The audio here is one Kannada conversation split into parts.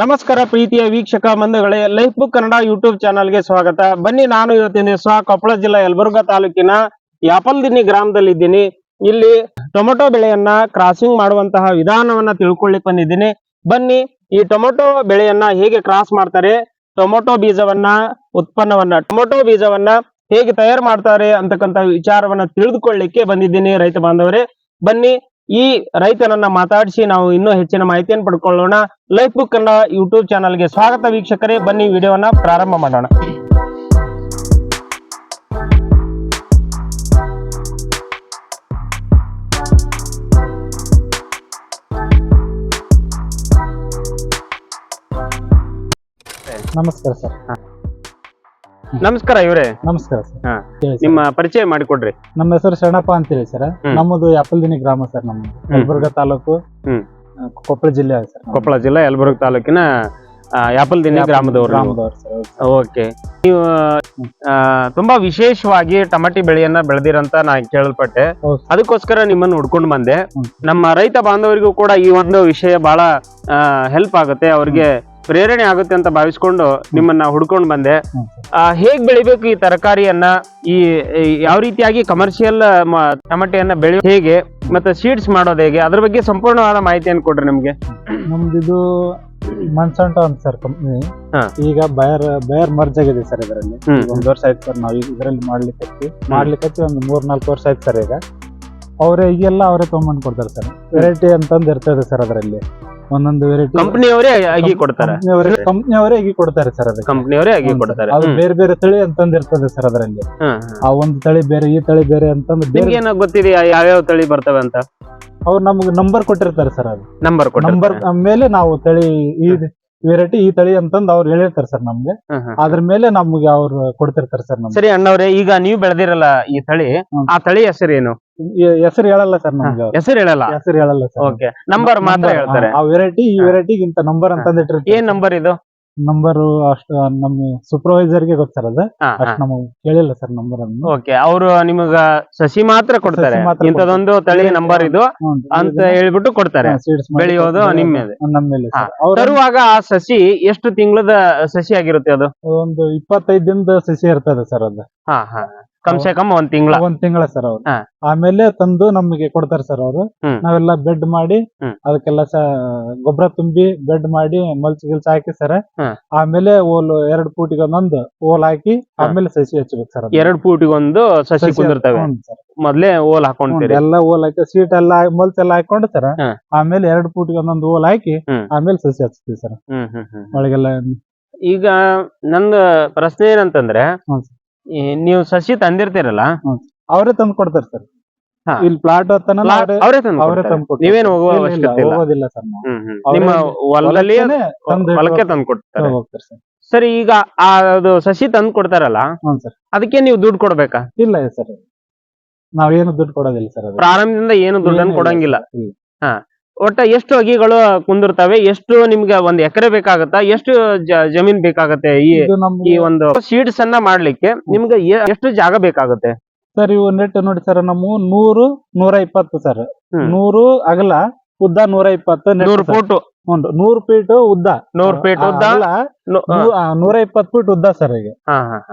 ನಮಸ್ಕಾರ ಪ್ರೀತಿಯ ವೀಕ್ಷಕ ಬಂಧುಗಳೇ ಲೈಫ್ ಬುಕ್ ಕನ್ನಡ ಯೂಟ್ಯೂಬ್ ಚಾನಲ್ಗೆ ಸ್ವಾಗತ. ಬನ್ನಿ, ನಾನು ಇವತ್ತಿನ ದಿವಸ ಕೊಪ್ಪಳ ಜಿಲ್ಲಾ ಯಲಬುರ್ಗಾ ತಾಲೂಕಿನ ಯಾಪಲ್ದಿನ್ನಿ ಗ್ರಾಮದಲ್ಲಿದ್ದೀನಿ. ಇಲ್ಲಿ ಟೊಮೆಟೊ ಬೆಳೆಯನ್ನ ಕ್ರಾಸಿಂಗ್ ಮಾಡುವಂತಹ ವಿಧಾನವನ್ನ ತಿಳ್ಕೊಳ್ಳಿಕ್ ಬಂದಿದ್ದೀನಿ. ಬನ್ನಿ, ಈ ಟೊಮೆಟೊ ಬೆಳೆಯನ್ನ ಹೇಗೆ ಕ್ರಾಸ್ ಮಾಡ್ತಾರೆ, ಟೊಮೆಟೊ ಬೀಜವನ್ನ ಉತ್ಪನ್ನವನ್ನ, ಟೊಮೆಟೊ ಬೀಜವನ್ನ ಹೇಗೆ ತಯಾರು ಮಾಡ್ತಾರೆ ಅಂತಕ್ಕಂಥ ವಿಚಾರವನ್ನ ತಿಳಿದುಕೊಳ್ಳಿಕ್ಕೆ ಬಂದಿದ್ದೀನಿ ರೈತ ಬಾಂಧವರೇ. ಬನ್ನಿ ಈ ರೈತನನ್ನ ಮಾತಾಡಿಸಿ ನಾವು ಇನ್ನೂ ಹೆಚ್ಚಿನ ಮಾಹಿತಿಯನ್ನು ಪಡ್ಕೊಳ್ಳೋಣ. ಲೈಫ್ ಬುಕ್ ಕನ್ನಡ ಯೂಟ್ಯೂಬ್ ಚಾನಲ್ಗೆ ಸ್ವಾಗತ ವೀಕ್ಷಕರೇ. ಬನ್ನಿ ವಿಡಿಯೋವನ್ನ ಪ್ರಾರಂಭ ಮಾಡೋಣ. ನಮಸ್ಕಾರ ಸರ್. ನಮಸ್ಕಾರ ಇವರೇ. ನಮಸ್ಕಾರ ಸರ್. ಹಾ. ನಿಮ್ಮ ಪರಿಚಯ ಮಾಡಿಕೊಡ್ರಿ. ನಮ್ಮ ಹೆಸರು ಶರಣಪ್ಪ ಅಂತೇಳಿ ಸರ್. ನಮ್ಮದು ಯಾಪಲ್ದಿನಿ ಗ್ರಾಮ ಸರ್ ನಮ್ಮದು ಯಲಬುರ್ಗ ತಾಲೂಕು ಹ್ಮ್. ಕೊಪ್ಪಳ ಜಿಲ್ಲೆ ಸರ್ ಕೊಪ್ಪಳ ಜಿಲ್ಲಾ ಯಲಬುರ್ಗ ತಾಲೂಕಿನ ಯಾಪಲ್ದಿನಿ ಗ್ರಾಮದವರು ನೀವು. ಗ್ರಾಮದವ್ರು ಸರ್ ಓಕೆ. ನೀವು ಆ, ತುಂಬಾ ವಿಶೇಷವಾಗಿ ಟಮಾಟಿ ಬೆಳೆಯನ್ನ ಬೆಳೆದಿರಂತ ನಾ ಕೇಳಲ್ಪಟ್ಟೆ. ಹೌದು. ಅದಕ್ಕೋಸ್ಕರ ನಿಮ್ಮನ್ನು ಹುಡ್ಕೊಂಡು ಬಂದೆ. ಹ್ಮ್. ನಮ್ಮ ರೈತ ಬಾಂಧವರಿಗೂ ಕೂಡ ಈ ಒಂದು ವಿಷಯ ಬಹಳ ಹೆಲ್ಪ್ ಆಗುತ್ತೆ. ಅವ್ರಿಗೆ ಪ್ರೇರಣೆ ಆಗುತ್ತೆ ಅಂತ ಭಾವಿಸ್ಕೊಂಡು ನಿಮ್ಮನ್ನ ಹುಡ್ಕೊಂಡು ಬಂದೆ. ಆ, ಹೇಗ್ ಬೆಳಿಬೇಕು ಈ ತರಕಾರಿಯನ್ನ? ಈ ಯಾವ ರೀತಿಯಾಗಿ ಕಮರ್ಷಿಯಲ್ ಟಮಟೆಯನ್ನ ಬೆಳೆಯ ಹೇಗೆ? ಮತ್ತೆ ಸೀಡ್ಸ್ ಮಾಡೋದು ಹೇಗೆ? ಅದ್ರ ಬಗ್ಗೆ ಸಂಪೂರ್ಣವಾದ ಮಾಹಿತಿಯನ್ನು ಕೊಡ್ರಿ ನಮ್ಗೆ. ನಮ್ದಿದು ಮನ್ಸಂಟ ಅಂತ ಸರ್ ಕಂಪ್ನಿ. ಈಗ ಬಯರ್ ಬಯರ್ ಮರ್ಜ್ ಆಗಿದೆ ಸರ್ ಇದರಲ್ಲಿ. ಒಂದ್ ವರ್ಷ ಆಯ್ತು ಸರ್ ನಾವು ಇದರಲ್ಲಿ ಮಾಡ್ಲಿಕ್ಕೆ ಮಾಡ್ಲಿಕ್ಕೆ ಒಂದು ಮೂರ್ ನಾಲ್ಕು ವರ್ಷ ಆಯ್ತು ಸರ್ ಈಗ. ಅವರೇ ಈಗೆಲ್ಲ ಅವರೇ ತಗೊಂಬಂದ್ ಕೊಡ್ತಾರೆ ಸರ್ ವೆರೈಟಿ ಅಂತಂದ್ ಇರ್ತದೆ ಸರ್ ಅದರಲ್ಲಿ. ಒಂದೊಂದು ವೆರೈಟಿ ಕಂಪ್ನಿಯವರೇ ಅಗಿ ಕೊಡ್ತಾರೆ. ಕಂಪ್ನಿಯವರೇ ಆಗಿ ಕೊಡ್ತಾರೆ ಸರ್ ಅದಕ್ಕೆ. ಕಂಪ್ನಿಯವರೇ ಅಗಿ ಕೊಡ್ತಾರೆ. ಅದು. ಬೇರೆ ಬೇರೆ ತಳಿ ಅಂತಂದಿರ್ತದೆ ಸರ್ ಅದರಲ್ಲಿ. ಆ ಒಂದು ತಳಿ ಬೇರೆ ಈ ತಳಿ ಬೇರೆ ಅಂತಂದು ಬೇರೆ ನಿಮ್ಗೆ ಏನೋ ಗೊತ್ತಿದೆ ಯಾವ್ಯಾವ ತಳಿ ಬರ್ತವೆ ಅಂತ? ಅವ್ರು ನಮ್ಗೆ ನಂಬರ್ ಕೊಟ್ಟಿರ್ತಾರೆ ಸರ್ ಅದು. ನಂಬರ್ ನಂಬರ್ ಮೇಲೆ ನಾವು ತಳಿ ಈ ವೆರೈಟಿ ಈ ತಳಿ ಅಂತಂದ್ ಅವ್ರು ಹೇಳಿರ್ತಾರೆ ಸರ್ ನಮ್ಗೆ. ಅದ್ರ ಮೇಲೆ ನಮ್ಗೆ ಅವ್ರು ಕೊಡ್ತಿರ್ತಾರೆ ಸರ್ ನಮ್ಗೆ. ಸರಿ ಅಣ್ಣವ್ರೆ ಈಗ ನೀವು ಬೆಳೆದಿರಲ್ಲ ಈ ತಳಿ ಆ ತಳಿ ಹೆಸರೇನು? ಏನು ಹೆಸರು ಹೇಳಲ್ಲ ಸರ್ ನಮ್ಗೆ. ಹೆಸರು ಹೇಳಲ್ಲ? ಹೆಸರು ಹೇಳಲ್ಲ ಸರ್ ಓಕೆ. ನಂಬರ್ ಮಾತ್ರ ಹೇಳ್ತಾರೆ. ಆ ವೆರೈಟಿ ಈ. ವೆರೈಟಿ ಇಂತ ನಂಬರ್ ಅಂತಂದ್ ಇಟ್ಟಿರ್ತಾರೆ. ಏನ್ ನಂಬರ್ ಇದು? ನಂಬರ್ ಅಷ್ಟು ನಮ್ಮ ಸೂಪರ್ವೈಸರ್ಗೆ ಗೊತ್ತು ಸರ್ ಅದು. ಅಷ್ಟು ನಮಗೆ ಕೇಳಿಲ್ಲ ಸರ್ ನಂಬರ್ ಅನ್ನು. ಓಕೆ ಅವರು ನಿಮಗ ಸಸಿ ಮಾತ್ರ ಕೊಡ್ತಾರೆ. ಸಸಿ ಮಾತ್ರ ಇಂಥದೊಂದು ತಳಿ ನಂಬರ್ ಇದು. ಅಂತ ಹೇಳ್ಬಿಟ್ಟು ಕೊಡ್ತಾರೆ. ಬೆಳೆಯೋದು ನಿಮ್ಮ ಮೇಲೆ. ನಮ್ಮ ಮೇಲೆ ಹಾ. ಸರ್. ಅವ್ರು ತರುವಾಗ ಆ ಸಸಿ ಎಷ್ಟು ತಿಂಗಳದ ಸಸಿ ಆಗಿರುತ್ತೆ ಅದು? ಒಂದು ಇಪ್ಪತ್ತೈದು ದಿನದ ಸಸಿ ಇರ್ತದೆ ಸರ್ ಅದು. ಹಾ ಹಾ. ಕಮ್ಸೆ ಕಮ್ ಒಂದ್ ತಿಂಗಳ ಒಂದ್ ತಿಂಗಳ ಸರ್ ಅವ್ರು ಹಾ. ಆಮೇಲೆ ತಂದು ನಮಗೆ ಕೊಡ್ತಾರೆ ಸರ್ ಅವರು ಹ್ಮ್. ನಾವೆಲ್ಲ ಬೆಡ್ ಮಾಡಿ ಹ್ಮ್. ಅದಕ್ಕೆಲ್ಲ ಗೊಬ್ಬರ ತುಂಬಿ ಬೆಡ್ ಮಾಡಿ ಮಲ್ಚ್ ಗಿಲ್ಚ್ ಹಾಕಿ ಸರ್. ಆಮೇಲೆ ಓಲ್ ಎರಡ್ ಫೂಟಿಗೆ ಒಂದೊಂದು ಓಲ್ ಹಾಕಿ ಆಮೇಲೆ ಸಸಿ ಹಚ್ಬೇಕು ಸರ್. ಎರಡ್ ಫೂಟಿಗೊಂದು ಸಸಿ ಕುಂದಿರ್ತವೆ. ಮೊದ್ಲೇ ಓಲ್ ಹಾಕೊಂತೀರಿ ಎಲ್ಲ ಓಲ್ ಹಾಕಿ ಸೀಟ್ ಎಲ್ಲ ಮಲ್ಚ್ ಎಲ್ಲ ಹಾಕೊಂಡು ಸರ್. ಆಮೇಲೆ ಎರಡ್ ಫೂಟಿಗೆ ಒಂದೊಂದು ಓಲ್ ಹಾಕಿ ಹ್ಮ್. ಆಮೇಲೆ ಸಸಿ ಹಚ್ತೀವಿ ಸರ್ ಹ್ಮ್ ಹ್ಮ್ ಹ್ಮ್ ಒಳಗೆಲ್ಲ ಈಗ ನಂದು ಪ್ರಶ್ನೆ ಏನಂತಂದ್ರೆ ಹ್ಮ್ sir. ಈ ನೀವು ಸಸಿ ತಂದಿರ್ತೀರಲ್ಲ? ಅವರೇ ತಂದು ಕೊಡ್ತಾರೆ ಸರ್. ಹಾ. ಇಲ್ಲಿ ಪ್ಲಾಟ್ ಹತ್ತನಲ್ಲ ಅವರೇ ಅವರೇ ತಂದು ಅವರೇ ಕೊಡ್ತಾರೆ. ತಂದು ಕೊಡ್ತಾರೆ. ನೀವೇನು ಹೋಗುವ ಅವಶ್ಯಕತೆ ಇಲ್ಲ. ಹೋಗೋದಿಲ್ಲ ಸರ್ ನಾವು. ಹ್ಮ್ ಹ್ಮ್. ನಿಮ್ಮ ಹೊಲದಲ್ಲಿ ಹೊಲಕ್ಕೇನೆ ತಂದು ಹೊಲಕ್ಕೆ ತಂದು ಕೊಡ್ತಾರೆ. ಹೋಗ್ತಾರೆ ಸರ್. ಸರಿ ಈಗ ಆ ಅದು ಸಸಿ ತಂದು ಕೊಡ್ತಾರಲ್ಲ ಹ್ಞೂ ಸರ್. ಅದಕ್ಕೆ ನೀವು ದುಡ್ಡು ಕೊಡ್ಬೇಕಾ? ಇಲ್ಲ ಸರ್. ನಾವೇನು ದುಡ್ಡು ಕೊಡೋದಿಲ್ಲ ಸರ್ ಅದು. ಪ್ರಾರಂಭದಿಂದ ಏನು ದುಡ್ಡನ್ನು ಕೊಡಂಗಿಲ್ಲ. ಹಾ. ಇಲ್ಲ. ಒಟ್ಟ ಎಷ್ಟು ಅಗಿಗಳು ಕುಂದಿರ್ತವೆ ಎಷ್ಟು ನಿಮ್ಗೆ ಒಂದ್ ಎಕರೆ ಬೇಕಾಗತ್ತಾ ಎಷ್ಟು ಜಮೀನ್ ಬೇಕಾಗತ್ತೆ ಈ ಈ ಒಂದು ಸೀಡ್ಸ್ ಅನ್ನ ಮಾಡ್ಲಿಕ್ಕೆ ನಿಮ್ಗೆ ಎಷ್ಟು ಜಾಗ ಬೇಕಾಗುತ್ತೆ ಸರ್ ಇವು ನೆಟ್ ನೋಡಿ ಸರ್ ನಮ್ಮ ನೂರು ನೂರ ಇಪ್ಪತ್ತು ಸರ್. ನೂರು ಅಗಲ ಉದ್ದ ನೂರ ಇಪ್ಪತ್ತು ನೂರ್. ಫೂಟ್ ಹ್ಞೂ ನೂರು ಫೀಟ್ ಉದ್ದ ನೂರ್ ಫೀಟ್ ಉದ್ದ ನೂರ ಇಪ್ಪತ್ತು ಫೀಟ್ ಉದ್ದ ಸರ್ ಈಗ.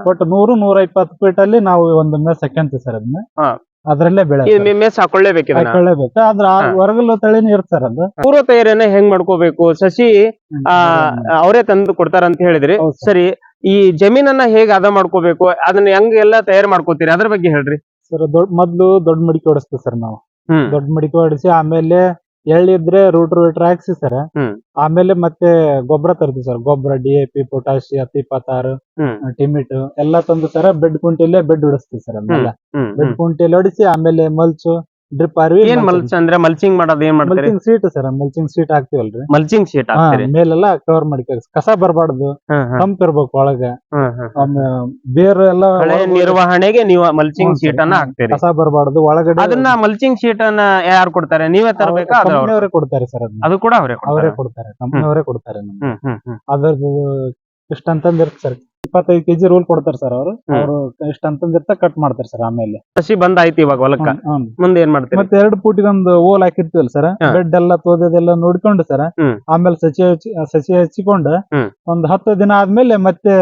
ಒಟ್ಟು ನೂರು ನೂರ ಇಪ್ಪತ್ ಫೀಟ್ ಅಲ್ಲಿ ನಾವು ಒಂದು ಸೆಕೆಂಡ್ ಸರ್ ಅದನ್ನ. ಅದ್ರಲ್ಲೇ ಬೆಳೆ ಮೆಸ್ ಹಾಕೊಳ್ಳೇಬೇಕು ಅದ್ರ ಆ ಹಾ. ಹೊರಗಲ್ಲ ತಳಿನ ಇರ್ತಾರ ಪೂರ್ವ ತಯಾರಿಯನ್ನ ಹೆಂಗ್ ಮಾಡ್ಕೋಬೇಕು? ಸಸಿ ಆ ಅವರೇ ತಂದು ಕೊಡ್ತಾರ ಅಂತ ಹೇಳಿದ್ರಿ. ಸರಿ. ಈ ಜಮೀನನ್ನ ಹೇಗ್ ಅದ ಮಾಡ್ಕೋಬೇಕು? ಅದನ್ನ ಹೆಂಗ್ ಎಲ್ಲಾ ತಯಾರು ಮಾಡ್ಕೋತೀರಿ? ಅದ್ರ ಬಗ್ಗೆ ಹೇಳ್ರಿ. ಸರ್ ದೊಡ್ಡ ಮೊದ್ಲು ದೊಡ್ಡ ಮಡಿಕೆ ಹೊಡಿಸ್ತೀವಿ ಸರ್ ನಾವು. ದೊಡ್ಡ ಮಡಿಕೆ ಹೊಡಿಸಿ ಆಮೇಲೆ ಎಳ್ಳಿದ್ರೆ ರೂಟ್ ರೂಟ್ ಹಾಕ್ಸಿ ಸರ್ ಹ್ಮ್. ಆಮೇಲೆ ಮತ್ತೆ ಗೊಬ್ಬರ ತರ್ತೀವಿ ಸರ್ ಗೊಬ್ಬರ ಡಿ ಎ ಪಿ ಪೊಟಾಶಿ ಹತ್ತಿ ಪತಾರ್ ಹ್ಮ್. ಟಿಮಿಟು ಎಲ್ಲ ತಂದು ಸರ್ ಬೆಡ್ ಕುಂಟಿಲೆ ಬೆಡ್ ಹೊಡಿಸ್ತೀವಿ ಸರ್ ಆಮೇಲೆ ಹ್ಮ್. ಬೆಡ್ ಕುಂಟಿಲಿ ಹೊಡಿಸಿ ಆಮೇಲೆ ಮಲ್ಚು ಡ್ರಿಪ್ ಅರ್ವಿ ಏನ್ ಮಲ್ಚ್ ಅಂದ್ರೆ ಮಲ್ಚಿಂಗ್ ಮಾಡೋದು ಏನ್ ಮಾಡ್ತೀರಿ? Mulching sheet sir mulching sheet ಹಾಕ್ತಿವಲ್ರಿ? Mulching sheet ಹಾ, ಹಾಕ್ತೀರಿ. ಮೇಲೆಲ್ಲ ಕವರ್ ಮಾಡ್ಕೊ ಕಸ ಬರಬಾರ್ದು ಹ್ಮ್, ಹ್ಮ್, ತಂಪ್ ಇರ್ಬೇಕು ಒಳಗ. ಹ್ಮ್, ಹ್ಮ್. ಆಮೇಲೆ ಬೇರು ಎಲ್ಲ ಕಳೆ ಒಳಗ್ ನಿರ್ವಹಣೆಗೆ ನೀವು ಮಲ್ಚಿಂಗ್ ಶೀಟ್ ಅನ್ನ ಹ್ಮ್. ಹಾಕ್ತೀರಿ. ಕಸ ಬರಬಾರ್ದು ಒಳಗಡೆ ಅದನ್ನ ಮಲ್ಚಿಂಗ್ ಶೀಟ್ ಅನ್ನ ಯಾರು ಕೊಡ್ತಾರೆ? ನೀವೇ ತರಬೇಕಾ ಅದ್ರ ಅವ್ರು- ಕಂಪ್ನಿಯವರೇ ಕೊಡ್ತಾರೆ ಸರ್ ಅದನ್ನ. ಅದು ಕೂಡ ಅವರೇ ಅವರೇ ಕೊಡ್ತಾರೆ ಕೊಡ್ತಾರೆ ಕಂಪ್ನಿಯವರೇ ಕೊಡ್ತಾರೆ ನಮ್ಗೆ. ಹ್ಮ್ ಹ್ಮ್ ಹ್ಮ್. ಅದ್ರದ್ದು ಇಷ್ಟ ಅಂತಂದ್ ಇರ್ತ ಸರ್ ಇಪ್ಪತ್ತೈದು ಕೆಜಿ ರೋಲ್ ಕೊಡ್ತಾರ ಸರ್ ಅವರು. ಅವರು ಇಷ್ಟ ಅಂತಂದ್ ಇರ್ತ ಕಟ್ ಮಾಡ್ತಾರ ಸರ್ ಆಮೇಲೆ. ಸಸಿ ಬಂದ್ ಆಯ್ತು ಇವಾಗ ಹೊಲಕ್ಕ. ಹ್ಮ್. ಮುಂದೆ ಏನ್ ಮಾಡ್ತೀರಿ? ಮತ್ತೆ ಎರಡು ಪೂಟಿಗೊಂದು ಓಲ್ ಹಾಕಿರ್ತೀವಲ್ಲ ಸರ್ ಹಾ. ಬೆಡ್ ಎಲ್ಲ ತೋದೆಲ್ಲ ನೋಡ್ಕೊಂಡು ಸರ್ ಹ್ಮ್. ಆಮೇಲೆ ಸಸಿ ಹಚ್ಚಿ ಸಸಿ ಹಚ್ಚಿಕೊಂಡು ಹ್ಮ್. ಒಂದ್ ಹತ್ತು ದಿನ ಆದ್ಮೇಲೆ ಮತ್ತೆ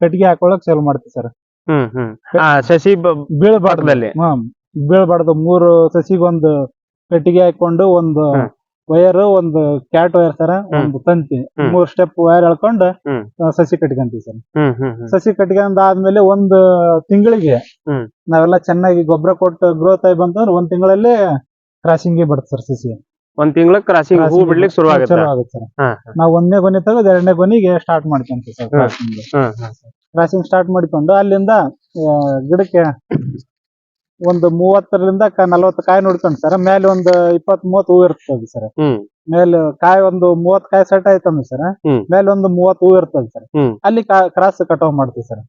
ಕಟ್ಟಿಗೆ ಹಾಕೊಳಕ್ ಚಾಲು ಮಾಡ್ತೀವಿ ಸರ್ ಹ್ಮ್ ಹ್ಮ್. ಆ ಸಸಿ ಬ- ಬೀಳ್ಬಾರ್ದು. ಹ್ಮ್ ಬೀಳ್ಬಾರ್ದು. ಮೂರು ಸಸಿಗೊಂದು ಕಟ್ಟಿಗೆ ಹಾಕೊಂಡು ಒಂದು ಹ್ಮ್. ವಯರ್ ಒಂದು ಕ್ಯಾಟ್ ವೈರ್ ತರ ಒಂದು ತಂತಿ. ಮೂರ್ ಸ್ಟೆಪ್ ವೈರ್ ಎಳ್ಕೊಂಡು. ಸಸಿ ಕಟ್ಕೊಂತೀವಿ ಸರ್. ಸಸಿ ಕಟ್ಕೊಂಡ್ ಆದ್ಮೇಲೆ ಒಂದು ತಿಂಗಳಿಗೆ. ನಾವೆಲ್ಲ ಚೆನ್ನಾಗಿ ಗೊಬ್ಬರ ಕೊಟ್ಟು ಗ್ರೋತ್ ಆಗಿ ಬಂತಂದ್ರೆ ಒಂದ್ ತಿಂಗಳಲ್ಲಿ ಕ್ರಾಸಿಂಗ್ ಬರುತ್ತೆ ಸರ್ ಸಸಿ. ಒಂದ್ ತಿಂಗಳ ಕ್ರಾಸಿಂಗ್ ಹೂ ಬಿಡ್ಲಿಕ್ಕೆ ಶುರು ಆಗುತ್ತೆ. ಸರ್. ನಾವು ಒಂದನೇ ಗೊನೆ ತೆಗೆದು ಎರಡನೇ ಗೊನೆಗೆ ಸ್ಟಾರ್ಟ್ ಮಾಡ್ಕೊಂತೀವಿ ಸರ್ ಕ್ರಾಸಿಂಗ್ ಕ್ರಾಸಿಂಗ್ ಸ್ಟಾರ್ಟ್ ಮಾಡ್ಕೊಂಡು ಅಲ್ಲಿಂದ ಗಿಡಕ್ಕೆ ಒಂದು ಮೂವತ್ತರಿಂದ ನಲವತ್ತು ಕಾಯಿ ನೋಡ್ಕೊಂಡು ಸರ್. ಮೇಲೆ ಒಂದು ಇಪ್ಪತ್ ಮೂವತ್ ಹೂ ಇರ್ತದೆ ಸರ್. ಮೇಲೆ ಕಾಯಿ ಒಂದು ಮೂವತ್ ಕಾಯಿ ಸೆಟ್ ಆಯ್ತಂದ್ರೆ ಸರ್. ಮೇಲೆ ಒಂದು ಮೂವತ್ ಹೂ ಇರ್ತದೆ ಸರ್. ಅಲ್ಲಿ ಕ್ರಾಸ್ ಕಟಾವ್ ಮಾಡ್ತೀವಿ ಸರ್.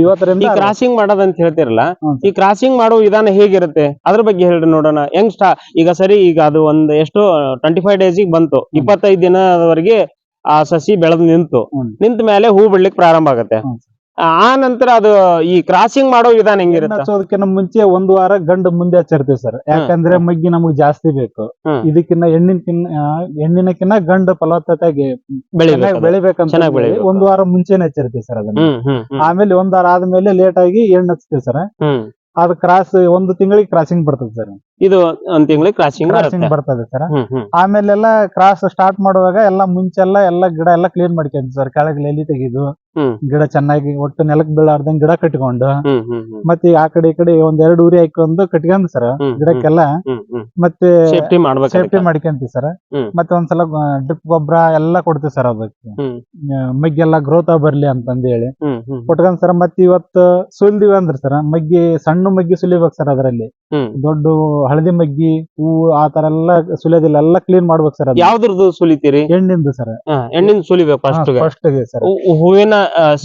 ಐವತ್ತರಿಂದ ಕ್ರಾಸಿಂಗ್ ಮಾಡೋದಂತ ಹೇಳ್ತಿರಲ್ಲ. ಈ ಕ್ರಾಸಿಂಗ್ ಮಾಡೋ ವಿಧಾನ ಹೇಗಿರುತ್ತೆ? ಅದ್ರ ಬಗ್ಗೆ ಹೇಳ್ರಿ ನೋಡೋಣ. ಹೆಂಗ್ ಸ್ಟಾ ಈಗ ಸರಿ ಈಗ ಅದು ಒಂದ್ ಎಷ್ಟು ಟ್ವೆಂಟಿ ಫೈವ್ ಡೇಸ್ ಬಂತು. ಇಪ್ಪತ್ತೈದು ದಿನದವರೆಗೆ ಆ ಸಸಿ ಬೆಳೆದು ನಿಂತು. ನಿಂತ ಮೇಲೆ ಹೂ ಬಿಡ್ಲಿಕ್ಕೆ ಪ್ರಾರಂಭ ಆಗುತ್ತೆ. ಆ ನಂತರ ಅದು ಈ ಕ್ರಾಸಿಂಗ್ ಮಾಡೋ ವಿಧಾನ ಹೆಂಗಿರುತ್ತೆ? ಹಚ್ಚೋದಕ್ಕಿಂತ ಮುಂಚೆ ಒಂದು ವಾರ ಗಂಡು ಮುಂದೆ ಹಚ್ಚಿರ್ತೀವಿ ಸರ್. ಯಾಕಂದ್ರೆ ಮಗ್ಗಿ ನಮಗ್ ಜಾಸ್ತಿ ಬೇಕು. ಇದಕ್ಕಿನ್ನ ಹೆಣ್ಣಿನಕಿನ್ನ ಹೆಣ್ಣಿನಕಿನ್ನ ಗಂಡು ಫಲವತ್ತತೆಗೆ. ಬೆಳಿಬೇಕಂತ ಒಂದ್ ವಾರ ಮುಂಚೆನೆ ಹಚ್ಚಿರ್ತೀವಿ ಸರ್ ಅದನ್ನ. ಆಮೇಲೆ ಒಂದ್ ವಾರ ಆದ್ಮೇಲೆ ಲೇಟ್ ಆಗಿ ಎಣ್ಣೆ ಹಚ್ತೀವಿ ಸರ್. ಅದ್ ಕ್ರಾಸ್ ಒಂದು ತಿಂಗಳಿಗೆ ಕ್ರಾಸಿಂಗ್ ಬರ್ತದೆ ಸರ್. ಇದು ಒಂದ್ ತಿಂಗಳಿಗೆ ಕ್ರಾಸಿಂಗ್ ಕ್ರಾಸಿಂಗ್ ಬರ್ತದೆ ಸರ್ ಆಮೇಲೆಲ್ಲ ಕ್ರಾಸ್ ಸ್ಟಾರ್ಟ್ ಮಾಡುವಾಗ ಎಲ್ಲ ಮುಂಚೆಲ್ಲ ಎಲ್ಲ ಗಿಡ ಎಲ್ಲ ಕ್ಲೀನ್ ಮಾಡ್ಕೊಂತ ಸರ್ ಕೆಳಗೆ ಎಲಿ ತೆಗೆದು ಗಿಡ ಚೆನ್ನಾಗಿ ಒಟ್ಟು ನೆಲಕ್ ಬೀಳಾರ್ದಂಗ್ ಗಿಡ ಕಟ್ಕೊಂಡು ಮತ್ತೆ ಆ ಕಡೆ ಈ ಕಡೆ ಒಂದ್ ಎರಡು ಉರಿ ಹಾಕೊಂಡು ಕಟ್ಕೊಂಡ್ ಸರ್ ಗಿಡಕ್ಕೆಲ್ಲ ಮತ್ತೆ ಸೇಫ್ಟಿ. ಮಾಡ್ಕೊಂತೀವಿ ಸರ್. ಮತ್ತೆ ಒಂದ್ಸಲ ಡ್ರಿಪ್ ಗೊಬ್ಬರ ಎಲ್ಲ ಕೊಡ್ತೀವಿ ಸರ್ ಅದಕ್ಕೆ. ಮಗ್ಗೆಲ್ಲ ಗ್ರೋತ್ ಬರ್ಲಿ ಅಂತಂದ ಹೇಳಿ. ಕೊಟ್ಕೊಂಡ್ ಸರ್ ಮತ್ತೆ ಇವತ್ತು ಸುಲ್ದಿವಿ ಅಂದ್ರ ಸರ್ ಮಗ್ಗಿ ಸಣ್ಣ ಮಗ್ಗಿ ಸುಲಿಬೇಕು ಸರ್ ಅದರಲ್ಲಿ. ದೊಡ್ಡ ಹಳದಿ ಮಗ್ಗಿ ಹೂವು ಆ ತರ ಎಲ್ಲ ಸುಲಿಯೋದಿಲ್ಲ. ಎಲ್ಲ ಕ್ಲೀನ್ ಮಾಡ್ಬೇಕು ಸರ್ ಯಾವ್ದ್ರದ್ದು ಸುಲಿತೀರಿ? ಎಣ್ಣಿಂದು ಸರ್ ಎಣ್ಣಿಂದ ಎಣ್ಣಿನ ಸುಲಿಬೇಕು ಫಸ್ಟ್ ಫಸ್ಟ್ ಸರ್ ಹೂವಿನ